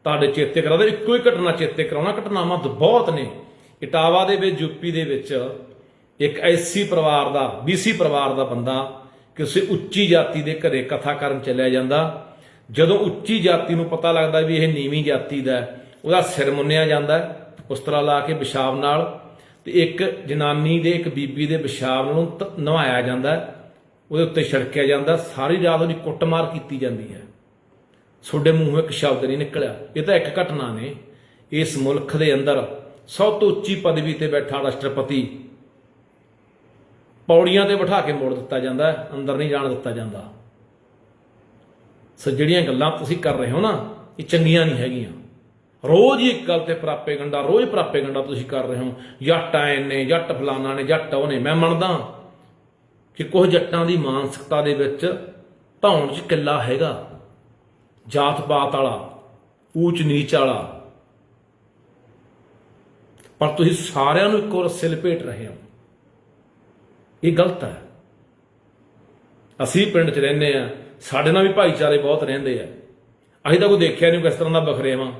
ਤੁਹਾਡੇ ਚੇਤੇ ਕਰਾ ਇੱਕੋ ਹੀ ਘਟਨਾ ਚੇਤੇ ਕਰਾਉਣਾ, ਘਟਨਾਵਾਂ ਬਹੁਤ ਨੇ। ਇਟਾਵਾ ਦੇ ਵਿੱਚ, ਯੂਪੀ ਦੇ ਵਿੱਚ ਇੱਕ ਐਸੀ ਪਰਿਵਾਰ ਦਾ, ਬੀਸੀ ਪਰਿਵਾਰ ਦਾ ਬੰਦਾ ਕਿਸੇ ਉੱਚੀ ਜਾਤੀ ਦੇ ਘਰੇ ਕਥਾ ਕਰਨ ਚੱਲਿਆ ਜਾਂਦਾ। ਜਦੋਂ ਉੱਚੀ ਜਾਤੀ ਨੂੰ ਪਤਾ ਲੱਗਦਾ ਵੀ ਇਹ ਨੀਵੀਂ ਜਾਤੀ ਦਾ ਉਹਦਾ ਸਿਰ ਮੁੰਨਿਆ ਜਾਂਦਾ ਹੈ, ਉਸ ਤਰ੍ਹਾਂ ਲਾ ਕੇ ਪਿਸ਼ਾਬ ਨਾਲ ਤੇ ਇੱਕ ਜਨਾਨੀ ਦੇ ਇੱਕ ਬੀਬੀ ਦੇ ਪਿਸ਼ਾਬ ਨੂੰ ਤ- ਨਵਾਇਆ ਜਾਂਦਾ ਉਹਦੇ ਉੱਤੇ ਛੜਕਿਆ ਜਾਂਦਾ ਸਾਰੀ ਰਾਤ ਉਹਦੀ ਕੁੱਟਮਾਰ ਕੀਤੀ ਜਾਂਦੀ ਹੈ। ਤੁਹਾਡੇ ਮੂੰਹੋਂ ਇੱਕ ਸ਼ਬਦ ਨਹੀਂ ਨਿਕਲਿਆ। ਇਹ ਤਾਂ ਇੱਕ ਘਟਨਾ ਨੇ। ਇਸ ਮੁਲਕ ਦੇ ਅੰਦਰ ਸਭ ਤੋਂ ਉੱਚੀ ਪਦਵੀ ਤੇ ਬੈਠਾ ਰਾਸ਼ਟਰਪਤੀ ਪੌੜੀਆਂ ਤੇ ਬਿਠਾ ਕੇ ਮੋੜ ਦਿੱਤਾ ਜਾਂਦਾ ਅੰਦਰ ਨਹੀਂ ਜਾਣ ਦਿੱਤਾ ਜਾਂਦਾ। ਸੋ ਜਿਹੜੀਆਂ ਗੱਲਾਂ ਤੁਸੀਂ ਕਰ ਰਹੇ ਹੋ ਨਾ, ਇਹ ਚੰਗੀਆਂ ਨਹੀਂ ਹੈਗੀਆਂ। ਰੋਜ਼ ਹੀ ਇੱਕ ਗੱਲ ਤੇ ਪ੍ਰਾਪੇਗੰਡਾ ਰੋਜ਼ ਪ੍ਰਾਪੇਗੰਡਾ ਤੁਸੀਂ ਕਰ ਰਹੇ ਹੋ। ਜੱਟ ਆਏ ਨੇ, ਜੱਟ ਫਲਾਨਾ ਨੇ, ਜੱਟ ਉਹ ਨੇ, ਮੈਂ ਮੰਨਦਾ ਕਿ ਕੁਝ ਜੱਟਾਂ ਦੀ ਮਾਨਸਿਕਤਾ ਦੇ ਵਿੱਚ ਧੌਣ 'ਚ ਕਿੱਲਾ ਹੈਗਾ। ਜਾਤ ਪਾਤ ਵਾਲਾ, ਊਚ ਨੀਚ ਵਾਲਾ। ਪਰ ਤੁਸੀਂ ਸਾਰਿਆਂ ਨੂੰ ਇੱਕੋ ਰੱਸੇ ਲਪੇਟ ਰਹੇ ਹੋ। ਇਹ ਗਲਤ ਹੈ। ਅਸੀਂ ਪਿੰਡ 'ਚ ਰਹਿੰਦੇ ਆ ਸਾਡੇ ਨਾਲ ਵੀ ਭਾਈਚਾਰੇ ਬਹੁਤ ਰਹਿੰਦੇ ਆ। ਅਸੀਂ ਤਾਂ ਕੋਈ ਦੇਖਿਆ ਨਹੀਂ ਕਿਸ ਤਰ੍ਹਾਂ ਦਾ ਬਖਰੇਵਾਂ।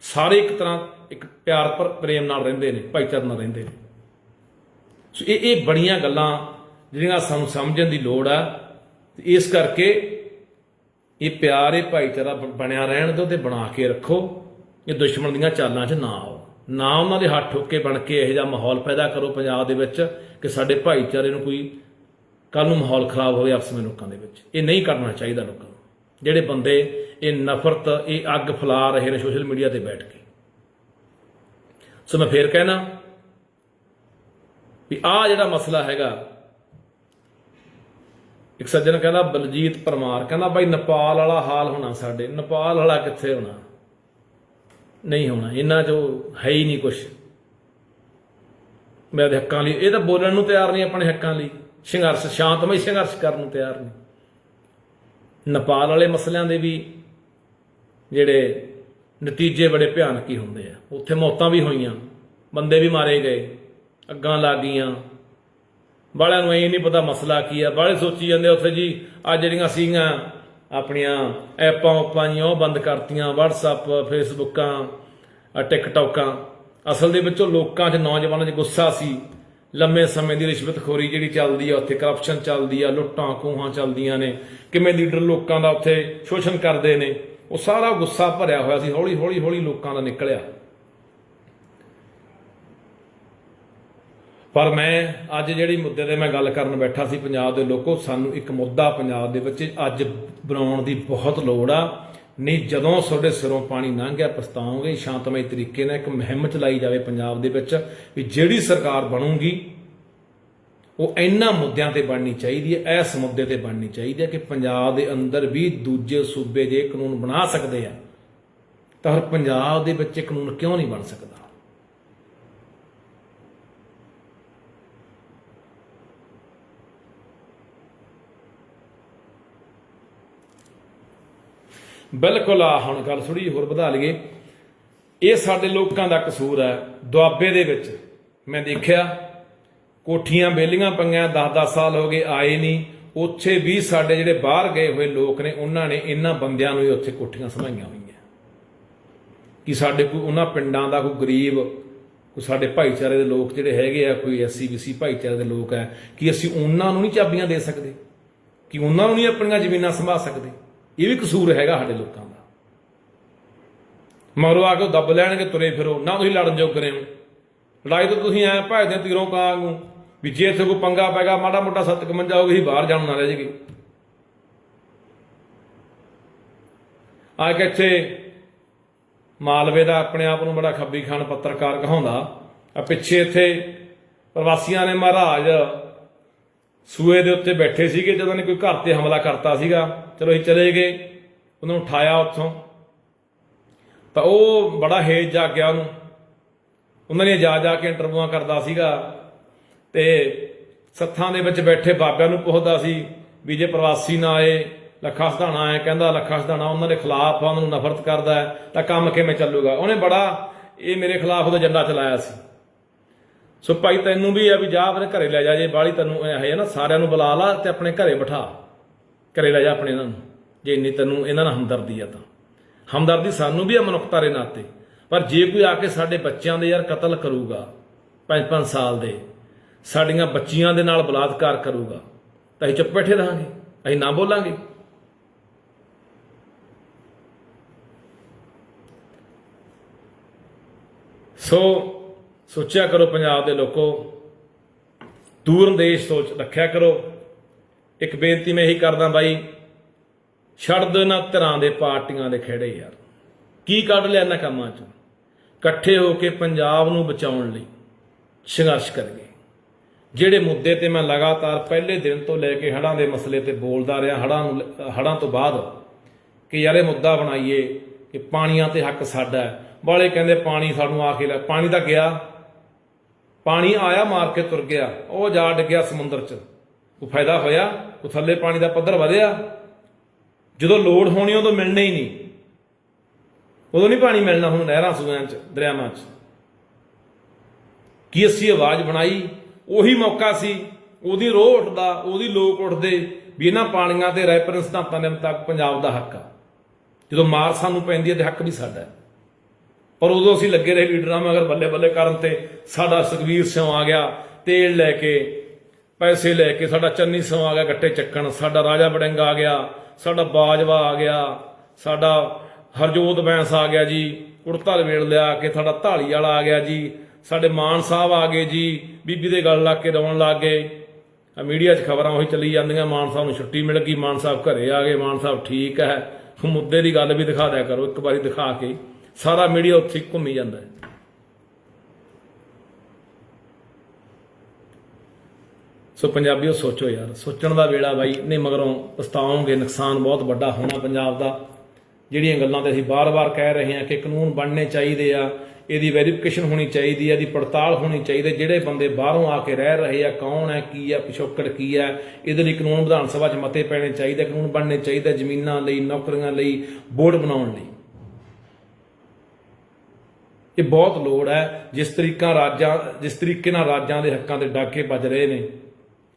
ਸਾਰੇ ਇੱਕ ਤਰ੍ਹਾਂ ਇੱਕ ਪਿਆਰ ਪਰ ਪ੍ਰੇਮ ਨਾਲ ਰਹਿੰਦੇ ਨੇ, ਭਾਈਚਾਰੇ ਨਾਲ ਰਹਿੰਦੇ ਨੇ। ਸੋ ਇਹ ਇਹ ਬੜੀਆਂ ਗੱਲਾਂ ਜਿਹੜੀਆਂ ਸਾਨੂੰ ਸਮਝਣ ਦੀ ਲੋੜ ਆ। ਇਸ ਕਰਕੇ ਇਹ ਪਿਆਰ, ਇਹ ਭਾਈਚਾਰਾ ਬ- ਬਣਿਆ ਰਹਿਣ ਦਿਓ ਤੇ ਬਣਾ ਕੇ ਰੱਖੋ। ਇਹ ਦੁਸ਼ਮਣ ਦੀਆਂ ਚਾਲਾਂ 'ਚ ਨਾ ਆਓ। ਨਾ ਉਹਨਾਂ ਦੇ ਹੱਥ ਠੋਕੇ ਬਣ ਕੇ ਇਹੋ ਜਿਹਾ ਮਾਹੌਲ ਪੈਦਾ ਕਰੋ ਪੰਜਾਬ ਦੇ ਵਿੱਚ ਕਿ ਸਾਡੇ ਭਾਈਚਾਰੇ ਨੂੰ ਕੋਈ ਕੱਲ ਨੂੰ ਮਾਹੌਲ ਖਰਾਬ ਹੋਵੇ ਆਪਸ ਵਿੱਚ ਲੋਕਾਂ ਦੇ ਵਿੱਚ। ਇਹ ਨਹੀਂ ਕਰਨਾ ਚਾਹੀਦਾ ਲੋਕਾਂ ਨੂੰ। ਜਿਹੜੇ ਬੰਦੇ ਇਹ ਨਫ਼ਰਤ, ਇਹ ਅੱਗ ਫੈਲਾ ਰਹੇ ਨੇ ਸੋਸ਼ਲ ਮੀਡੀਆ ਤੇ ਬੈਠ ਕੇ। ਸੋ ਮੈਂ ਫੇਰ ਕਹਿਣਾ ਵੀ ਆ ਜਿਹੜਾ ਮਸਲਾ ਹੈਗਾ, ਇੱਕ ਸੱਜਣ ਕਹਿੰਦਾ, ਬਲਜੀਤ ਪਰਮਾਰ ਕਹਿੰਦਾ, ਬਾਈ ਨੇਪਾਲ ਵਾਲਾ ਹਾਲ ਹੋਣਾ ਸਾਡੇ, ਨੇਪਾਲ ਵਾਲਾ ਕਿੱਥੇ ਹੋਣਾ? ਨਹੀਂ ਹੋਣਾ, ਇਹਨਾਂ 'ਚ ਹੈ ਹੀ ਨਹੀਂ ਕੁਝ ਮੈਂ ਦੇ ਹੱਕਾਂ ਲਈ, ਇਹ ਤਾਂ ਬੋਲਣ ਨੂੰ ਤਿਆਰ ਨਹੀਂ ਆਪਣੇ ਹੱਕਾਂ ਲਈ। ਸੰਘਰਸ਼, ਸ਼ਾਂਤਮਈ ਸੰਘਰਸ਼ ਕਰਨ ਨੂੰ ਤਿਆਰ ਨੇ। ਨੇਪਾਲ ਵਾਲੇ ਮਸਲਿਆਂ ਦੇ ਵੀ ਜਿਹੜੇ ਨਤੀਜੇ ਬੜੇ ਭਿਆਨਕ ਹੀ ਹੁੰਦੇ ਆ। ਉੱਥੇ ਮੌਤਾਂ ਵੀ ਹੋਈਆਂ, ਬੰਦੇ ਵੀ ਮਾਰੇ ਗਏ, ਅੱਗਾਂ ਲੱਗ ਗਈਆਂ ਬਾਲਿਆਂ ਨੂੰ ਇਹ ਨਹੀਂ ਪਤਾ ਮਸਲਾ ਕੀ ਆ। ਬਾਲੇ ਸੋਚੀ ਜਾਂਦੇ ਉੱਥੇ ਜੀ ਆ ਜਿਹੜੀਆਂ ਸੀਗੀਆਂ ਆਪਣੀਆਂ ਐਪਾਂ ਉਪਾਂ ਜੀਆਂ, ਉਹ ਬੰਦ ਕਰਤੀਆਂ। WhatsApp ਫੇਸਬੁੱਕਾਂ ਆ ਟਿਕਟੌਕਾਂ ਅਸਲ ਦੇ ਵਿੱਚੋਂ ਲੋਕਾਂ 'ਚ, ਨੌਜਵਾਨਾਂ 'ਚ ਗੁੱਸਾ ਸੀ। ਲੰਮੇ ਸਮੇਂ ਦੀ ਰਿਸ਼ਵਤਖੋਰੀ ਜਿਹੜੀ ਚੱਲਦੀ ਆ, ਉੱਥੇ ਕਰਪਸ਼ਨ ਚੱਲਦੀ ਆ, ਲੁੱਟਾਂ ਖੋਹਾਂ ਚੱਲਦੀਆਂ ਨੇ, ਕਿਵੇਂ ਲੀਡਰ ਲੋਕਾਂ ਦਾ ਉੱਥੇ ਸ਼ੋਸ਼ਣ ਕਰਦੇ ਨੇ, ਉਹ ਸਾਰਾ ਗੁੱਸਾ ਭਰਿਆ ਹੋਇਆ ਸੀ, ਹੌਲੀ ਹੌਲੀ ਹੌਲੀ ਲੋਕਾਂ ਦਾ ਨਿਕਲਿਆ। ਪਰ ਮੈਂ ਅੱਜ ਜਿਹੜੀ ਮੁੱਦੇ ਤੇ ਮੈਂ ਗੱਲ ਕਰਨ ਬੈਠਾ ਸੀ ਪੰਜਾਬ ਦੇ ਲੋਕੋ, ਸਾਨੂੰ ਇੱਕ ਮੁੱਦਾ ਪੰਜਾਬ ਦੇ ਵਿੱਚ ਅੱਜ ਬਣਾਉਣ ਦੀ ਬਹੁਤ ਲੋੜ ਆ। ਨਹੀਂ, ਜਦੋਂ ਤੁਹਾਡੇ ਸਿਰੋਂ ਪਾਣੀ ਲੰਘ ਗਿਆ, ਪਛਤਾਓਗੇ, ਸ਼ਾਂਤਮਈ ਤਰੀਕੇ ਨਾਲ ਇੱਕ ਮੁਹਿੰਮ ਚਲਾਈ ਜਾਵੇ ਪੰਜਾਬ ਦੇ ਵਿੱਚ ਵੀ ਜਿਹੜੀ ਸਰਕਾਰ ਬਣੂਗੀ, ਉਹ ਇਹਨਾਂ ਮੁੱਦਿਆਂ ਤੇ ਬਣਨੀ ਚਾਹੀਦੀ ਹੈ, ਇਸ ਮੁੱਦੇ ਤੇ ਬਣਨੀ ਚਾਹੀਦੀ ਹੈ ਕਿ ਪੰਜਾਬ ਦੇ ਅੰਦਰ ਵੀ ਦੂਜੇ ਸੂਬੇ ਜੇ ਕਾਨੂੰਨ ਬਣਾ ਸਕਦੇ ਆ, ਤਾਂ ਫਿਰ ਪੰਜਾਬ ਦੇ ਵਿੱਚ ਇਹ ਕਾਨੂੰਨ ਕਿਉਂ ਨਹੀਂ ਬਣ ਸਕਦਾ? ਬਿਲਕੁਲ ਆ, ਹੁਣ ਗੱਲ ਥੋੜੀ ਹੋਰ ਵਧਾ ਲਈਏ। ਇਹ ਸਾਡੇ ਲੋਕਾਂ ਦਾ ਕਸੂਰ ਹੈ। ਦੁਆਬੇ ਦੇ ਵਿੱਚ ਮੈਂ ਦੇਖਿਆ, ਕੋਠੀਆਂ ਬੇਲੀਆਂ ਪਈਆਂ 10-10 ਸਾਲ ਹੋ ਗਏ ਆਏ ਨਹੀਂ। ਉੱਥੇ ਵੀ ਸਾਡੇ ਜਿਹੜੇ ਬਾਹਰ ਗਏ ਹੋਏ ਲੋਕ ਨੇ, ਉਹਨਾਂ ਨੇ ਇਹਨਾਂ ਬੰਦਿਆਂ ਨੂੰ ਹੀ ਉੱਥੇ ਕੋਠੀਆਂ ਸਮਾਈਆਂ ਹੋਈਆਂ। ਕਿ ਸਾਡੇ ਕੋਈ ਉਹਨਾਂ ਪਿੰਡਾਂ ਦਾ ਕੋਈ ਗਰੀਬ, ਕੋਈ ਸਾਡੇ ਭਾਈਚਾਰੇ ਦੇ ਲੋਕ ਜਿਹੜੇ ਹੈਗੇ ਆ, ਕੋਈ ਐਸਸੀ ਬੀਸੀ ਭਾਈਚਾਰੇ ਦੇ ਲੋਕ ਹੈ, ਕਿ ਅਸੀਂ ਉਹਨਾਂ ਨੂੰ ਨਹੀਂ ਚਾਬੀਆਂ ਦੇ ਸਕਦੇ, ਕਿ ਉਹਨਾਂ ਨੂੰ ਨਹੀਂ ਆਪਣੀਆਂ ਜ਼ਮੀਨਾਂ ਸੰਭਾਲ ਸਕਦੇ। ਇਹ ਵੀ ਕਸੂਰ ਹੈਗਾ ਸਾਡੇ ਲੋਕਾਂ ਦਾ। ਮਗਰੋਂ ਆ ਕੇ ਉਹ ਦੱਬ ਲੈਣਗੇ, ਤੁਰੇ ਫਿਰੋ। ਨਾ ਤੁਸੀਂ ਲੜਨ ਜੋਗ ਰਹੇ ਹੋ। ਲੜਾਈ ਤਾਂ ਤੁਸੀਂ ਐ ਭਜਦੇ ਤੀਰੋਂ ਕਾਂ ਨੂੰ ਵੀ ਜੇ ਇੱਥੇ ਕੋਈ ਪੰਗਾ ਪੈਗਾ ਮਾੜਾ ਮੋਟਾ ਸੱਤ ਕਮੰਜਾ ਹੋ ਗਈ ਬਾਹਰ ਜਾਣ ਨਾ ਰਹਿ ਜੇਗੀ ਆ ਕੇ ਇੱਥੇ ਮਾਲਵੇ ਦਾ ਆਪਣੇ ਆਪ ਨੂੰ ਬੜਾ ਖੱਬੀ ਖਾਨ ਪੱਤਰਕਾਰ ਕਹਾਉਂਦਾ, ਆ ਪਿੱਛੇ ਇੱਥੇ ਪ੍ਰਵਾਸੀਆਂ ਨੇ ਮਹਾਰਾਜ ਸੂਏ ਦੇ ਉੱਤੇ ਬੈਠੇ ਸੀਗੇ, ਜਦੋਂ ਨੇ ਕੋਈ ਘਰ ਤੇ ਹਮਲਾ ਕਰਤਾ ਸੀਗਾ, ਚਲੋ ਅਸੀਂ ਚਲੇ ਗਏ, ਉਹਨਾਂ ਨੂੰ ਉਠਾਇਆ ਉੱਥੋਂ। ਤਾਂ ਉਹ ਬੜਾ ਹੇਜ ਜਾ ਗਿਆ ਉਹਨੂੰ, ਉਹਨਾਂ ਨੇ ਜਾ ਜਾ ਕੇ ਇੰਟਰਵਿਊਆਂ ਕਰਦਾ ਸੀਗਾ ਤੇ ਸੱਥਾਂ ਦੇ ਵਿੱਚ ਬੈਠੇ ਬਾਬਿਆਂ ਨੂੰ ਪੁੱਛਦਾ ਸੀ ਵੀ ਜੇ ਪ੍ਰਵਾਸੀ ਨਾ ਆਏ, ਲੱਖਾ ਸਧਾਣਾ ਹੈ ਕਹਿੰਦਾ ਲੱਖਾ ਸਧਾਣਾ ਉਹਨਾਂ ਦੇ ਖਿਲਾਫ ਆ, ਉਹਨਾਂ ਨੂੰ ਨਫ਼ਰਤ ਕਰਦਾ ਹੈ, ਤਾਂ ਕੰਮ ਕਿਵੇਂ ਚੱਲੂਗਾ? ਉਹਨੇ ਬੜਾ, ਇਹ ਮੇਰੇ ਖਿਲਾਫ ਉਹਦਾ ਏਜੰਡਾ ਚਲਾਇਆ ਸੀ। ਸੋ ਭਾਈ ਤੈਨੂੰ ਵੀ ਆ ਵੀ ਜਾ ਆਪਣੇ ਘਰੇ ਲੈ ਜਾ, ਜੇ ਬਾਹਲੀ ਤੈਨੂੰ ਇਹ ਹੈ ਨਾ, ਸਾਰਿਆਂ ਨੂੰ ਬੁਲਾ ਲਾ ਤੇ ਆਪਣੇ ਘਰੇ ਬਿਠਾ। ਘਰੇ ਲੈ ਜਾ ਆਪਣੇ ਇਹਨਾਂ ਨੂੰ। ਜੇ ਇੰਨੀ ਤੈਨੂੰ ਇਹਨਾਂ ਨਾਲ ਹਮਦਰਦੀ ਆ ਤਾਂ। ਹਮਦਰਦੀ ਸਾਨੂੰ ਵੀ ਆ ਮਨੁੱਖਤਾ ਦੇ ਨਾਤੇ। ਪਰ ਜੇ ਕੋਈ ਆ ਕੇ ਸਾਡੇ ਬੱਚਿਆਂ ਦੇ ਯਾਰ ਕਤਲ ਕਰੂਗਾ 5-5 ਸਾਲ ਦੇ, ਸਾਡੀਆਂ ਬੱਚੀਆਂ ਦੇ ਨਾਲ ਬਲਾਤਕਾਰ ਕਰੂਗਾ, ਤਾਂ ਅਸੀਂ ਚੁੱਪ ਬੈਠੇ ਰਹਾਂਗੇ, ਅਸੀਂ ਨਾ ਬੋਲਾਂਗੇ। ਸੋ ਸੋਚਿਆ ਕਰੋ ਪੰਜਾਬ ਦੇ ਲੋਕੋ, ਦੂਰ ਦੂਰੰਦੇਸ਼ ਸੋਚ ਰੱਖਿਆ ਕਰੋ। ਇੱਕ ਬੇਨਤੀ ਮੈਂ ਇਹੀ ਕਰਦਾ ਬਾਈ, ਛੱਡ ਦੋ ਇਹਨਾਂ ਧਿਰਾਂ ਦੇ ਪਾਰਟੀਆਂ ਦੇ ਖੇੜੇ ਯਾਰ। ਕੀ ਕੱਢ ਲਿਆ ਇਹਨਾਂ ਕੰਮਾਂ ਚੋਂ? ਇਕੱਠੇ ਹੋ ਕੇ ਪੰਜਾਬ ਨੂੰ ਬਚਾਉਣ ਲਈ ਸੰਘਰਸ਼ ਕਰੀਏ ਜਿਹੜੇ ਮੁੱਦੇ ਤੇ ਮੈਂ ਲਗਾਤਾਰ ਪਹਿਲੇ ਦਿਨ ਤੋਂ ਲੈ ਕੇ ਹੜਾਂ ਦੇ ਮਸਲੇ ਤੇ ਬੋਲਦਾ ਰਿਹਾ ਹੜਾਂ ਨੂੰ ਹੜਾਂ ਤੋਂ ਬਾਅਦ ਕਿ ਯਾਰ ਇਹ ਮੁੱਦਾ ਬਣਾਈਏ ਕਿ ਪਾਣੀਆਂ ਤੇ ਹੱਕ ਸਾਡਾ ਹੈ। ਵਾਲੇ ਕਹਿੰਦੇ ਪਾਣੀ ਸਾਨੂੰ ਆ ਕੇ ਲੈ, ਪਾਣੀ ਤਾਂ ਗਿਆ। ਪਾਣੀ ਆਇਆ ਮਾਰ ਕੇ ਤੁਰ ਗਿਆ। ਉਹ ਜਾ ਡਿੱਗਿਆ ਸਮੁੰਦਰ 'ਚ। ਕੋਈ ਫਾਇਦਾ ਹੋਇਆ? ਉਹ ਥੱਲੇ ਪਾਣੀ ਦਾ ਪੱਧਰ ਵਧਿਆ? ਜਦੋਂ ਲੋੜ ਹੋਣੀ ਉਦੋਂ ਮਿਲਣਾ ਹੀ ਨਹੀਂ। ਉਦੋਂ ਨਹੀਂ ਪਾਣੀ ਮਿਲਣਾ ਹੁਣ ਨਹਿਰਾਂ ਸੂਆਂ 'ਚ, ਦਰਿਆਵਾਂ 'ਚ। ਕੀ ਅਸੀਂ ਆਵਾਜ਼ ਬਣਾਈ? ਉਹੀ ਮੌਕਾ ਸੀ। ਉਹਦੀ ਰੋਹ ਉੱਠਦਾ, ਉਹਦੀ ਲੋਕ ਉੱਠਦੇ ਵੀ ਇਹਨਾਂ ਪਾਣੀਆਂ ਤੇ ਰੈਫਰੈਂਸ ਸਿਧਾਂਤਾਂ ਦੇ ਮੁਤਾਬਕ ਪੰਜਾਬ ਦਾ ਹੱਕ ਆ। ਜਦੋਂ ਮਾਰ ਸਾਨੂੰ ਪੈਂਦੀ ਹੈ ਤੇ ਹੱਕ ਵੀ ਸਾਡਾ ਹੈ। ਪਰ ਉਦੋਂ ਅਸੀਂ ਲੱਗੇ ਰਹੇ ਲੀਡਰਾਂ ਮਗਰ ਬੱਲੇ ਬੱਲੇ ਕਰਨ ਤੇ ਸਾਡਾ ਸੁਖਵੀਰ ਸਿੰਘ ਆ ਗਿਆ, ਤੇਲ ਲੈ ਕੇ, ਪੈਸੇ ਲੈ ਕੇ, ਸਾਡਾ ਚੰਨੀ ਸਿੰਘ ਆ ਗਿਆ ਗੱਟੇ ਚੱਕਣ, ਸਾਡਾ ਰਾਜਾ ਬੜਿੰਗ ਆ ਗਿਆ, ਸਾਡਾ ਬਾਜਵਾ ਆ ਗਿਆ, ਸਾਡਾ ਹਰਜੋਤ ਬੈਂਸ ਆ ਗਿਆ ਜੀ, ਕੁੜਤਾ ਲਵੇੜ ਲਿਆ ਕੇ, ਸਾਡਾ ਢਾਲੀ ਵਾਲਾ ਆ ਗਿਆ ਜੀ, ਸਾਡੇ ਮਾਨ ਸਾਹਿਬ ਆ ਗਏ ਜੀ, ਬੀਬੀ ਦੇ ਗੱਲ ਲਾ ਕੇ ਰੋਣ ਲੱਗ ਗਏ। ਆ ਮੀਡੀਆ 'ਚ ਖਬਰਾਂ ਉਹੀ ਚੱਲੀ ਜਾਂਦੀਆਂ, ਮਾਨ ਸਾਹਿਬ ਨੂੰ ਛੁੱਟੀ ਮਿਲ ਗਈ, ਮਾਨ ਸਾਹਿਬ ਘਰੇ ਆ ਗਏ, ਮਾਨ ਸਾਹਿਬ ਠੀਕ ਹੈ, ਮੁੱਦੇ ਦੀ ਗੱਲ ਵੀ ਦਿਖਾ ਦਿਆ ਕਰੋ, ਇੱਕ ਵਾਰੀ ਦਿਖਾ ਕੇ। ਸਾਰਾ ਮੀਡੀਆ ਉੱਥੇ ਘੁੰਮੀ ਜਾਂਦਾ ਹੈ। ਸੋ ਪੰਜਾਬੀਓ, ਸੋਚੋ ਯਾਰ, ਸੋਚਣ ਦਾ ਵੇਲਾ ਬਾਈ। ਨਹੀਂ, ਮਗਰੋਂ ਪਛਤਾਓਗੇ, ਨੁਕਸਾਨ ਬਹੁਤ ਵੱਡਾ ਹੋਣਾ ਪੰਜਾਬ ਦਾ। ਜਿਹੜੀਆਂ ਗੱਲਾਂ ਤੇ ਅਸੀਂ ਬਾਰ-ਬਾਰ ਕਹਿ ਰਹੇ ਹਾਂ ਕਿ ਕਾਨੂੰਨ ਬਣਨੇ ਚਾਹੀਦੇ ਆ, ਇਹਦੀ ਵੈਰੀਫਿਕੇਸ਼ਨ ਹੋਣੀ ਚਾਹੀਦੀ ਹੈ ਇਹਦੀ ਪੜਤਾਲ ਹੋਣੀ ਚਾਹੀਦੀ ਹੈ ਜਿਹੜੇ ਬੰਦੇ ਬਾਹਰੋਂ ਆ ਕੇ ਰਹਿ ਰਹੇ ਆ, ਕੌਣ ਹੈ, ਕੀ ਹੈ, ਪਿਛੋਕੜ ਕੀ ਹੈ, ਇਹਦੇ ਲਈ ਕਾਨੂੰਨ ਵਿਧਾਨ ਸਭਾ 'ਚ ਮਤੇ ਪੈਣੇ ਚਾਹੀਦੇ, ਕਾਨੂੰਨ ਬਣਨੇ ਚਾਹੀਦੇ ਜ਼ਮੀਨਾਂ ਲਈ, ਨੌਕਰੀਆਂ ਲਈ, ਬੋਰਡ ਬਣਾਉਣ ਲਈ। ਇਹ ਬਹੁਤ ਲੋੜ ਹੈ ਜਿਸ ਤਰੀਕਾ ਰਾਜਾਂ, ਜਿਸ ਤਰੀਕੇ ਨਾਲ ਰਾਜਾਂ ਦੇ ਹੱਕਾਂ ਦੇ ਡਾਕੇ ਵੱਜ ਰਹੇ ਨੇ।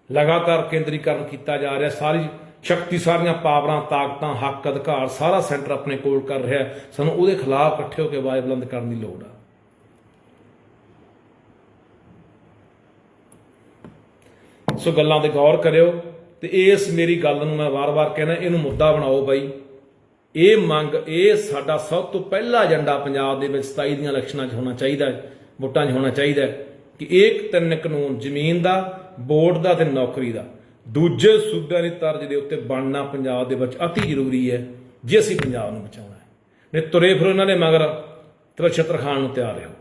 ਲਗਾਤਾਰ ਕੇਂਦਰੀਕਰਨ ਕੀਤਾ ਜਾ ਰਿਹਾ, ਸਾਰੀ ਸ਼ਕਤੀ, ਸਾਰੀਆਂ ਪਾਵਰਾਂ, ਤਾਕਤਾਂ, ਹੱਕ, ਅਧਿਕਾਰ, ਸਾਰਾ ਸੈਂਟਰ ਆਪਣੇ ਕੋਲ ਕਰ ਰਿਹਾ ਸਾਨੂੰ ਉਹਦੇ ਖਿਲਾਫ ਇਕੱਠੇ ਹੋ ਕੇ ਆਵਾਜ਼ ਬੁਲੰਦ ਕਰਨ ਦੀ ਲੋੜ ਆ। ਸੋ ਗੱਲਾਂ ਤੇ ਗੌਰ ਕਰਿਓ ਤੇ ਇਸ ਮੇਰੀ ਗੱਲ ਨੂੰ ਮੈਂ ਵਾਰ-ਵਾਰ ਕਹਿੰਦਾ ਇਹਨੂੰ ਮੁੱਦਾ ਬਣਾਓ ਬਾਈ। ਇਹ ਮੰਗ, ਇਹ ਸਾਡਾ ਸਭ ਤੋਂ ਪਹਿਲਾ ਏਜੰਡਾ ਪੰਜਾਬ ਦੇ ਵਿੱਚ 27 ਦੀਆਂ ਇਲੈਕਸ਼ਨਾਂ 'ਚ ਹੋਣਾ ਚਾਹੀਦਾ ਹੈ, ਵੋਟਾਂ 'ਚ ਹੋਣਾ ਚਾਹੀਦਾ ਹੈ ਕਿ ਇੱਕ ਤਿੰਨ ਕਾਨੂੰਨ, ਜ਼ਮੀਨ ਦਾ ਵੋਟ ਦਾ ਤੇ ਨੌਕਰੀ ਦਾ। ਦੂਜੇ ਸੂਬਿਆਂ ਦੀ ਤਰਜ਼ ਦੇ ਉੱਤੇ ਬਣਨਾ ਪੰਜਾਬ ਦੇ ਵਿੱਚ ਅਤੀ ਜ਼ਰੂਰੀ ਹੈ, ਜੇ ਅਸੀਂ ਪੰਜਾਬ ਨੂੰ ਬਚਾਉਣਾ ਹੈ। ਨੇ ਤੁਰੇ ਫਿਰ ਉਹਨਾਂ ਦੇ ਮਗਰ ਤਰਛਤਰ ਖਾਨ ਨੂੰ ਤਿਆਰ ਰਹੋ।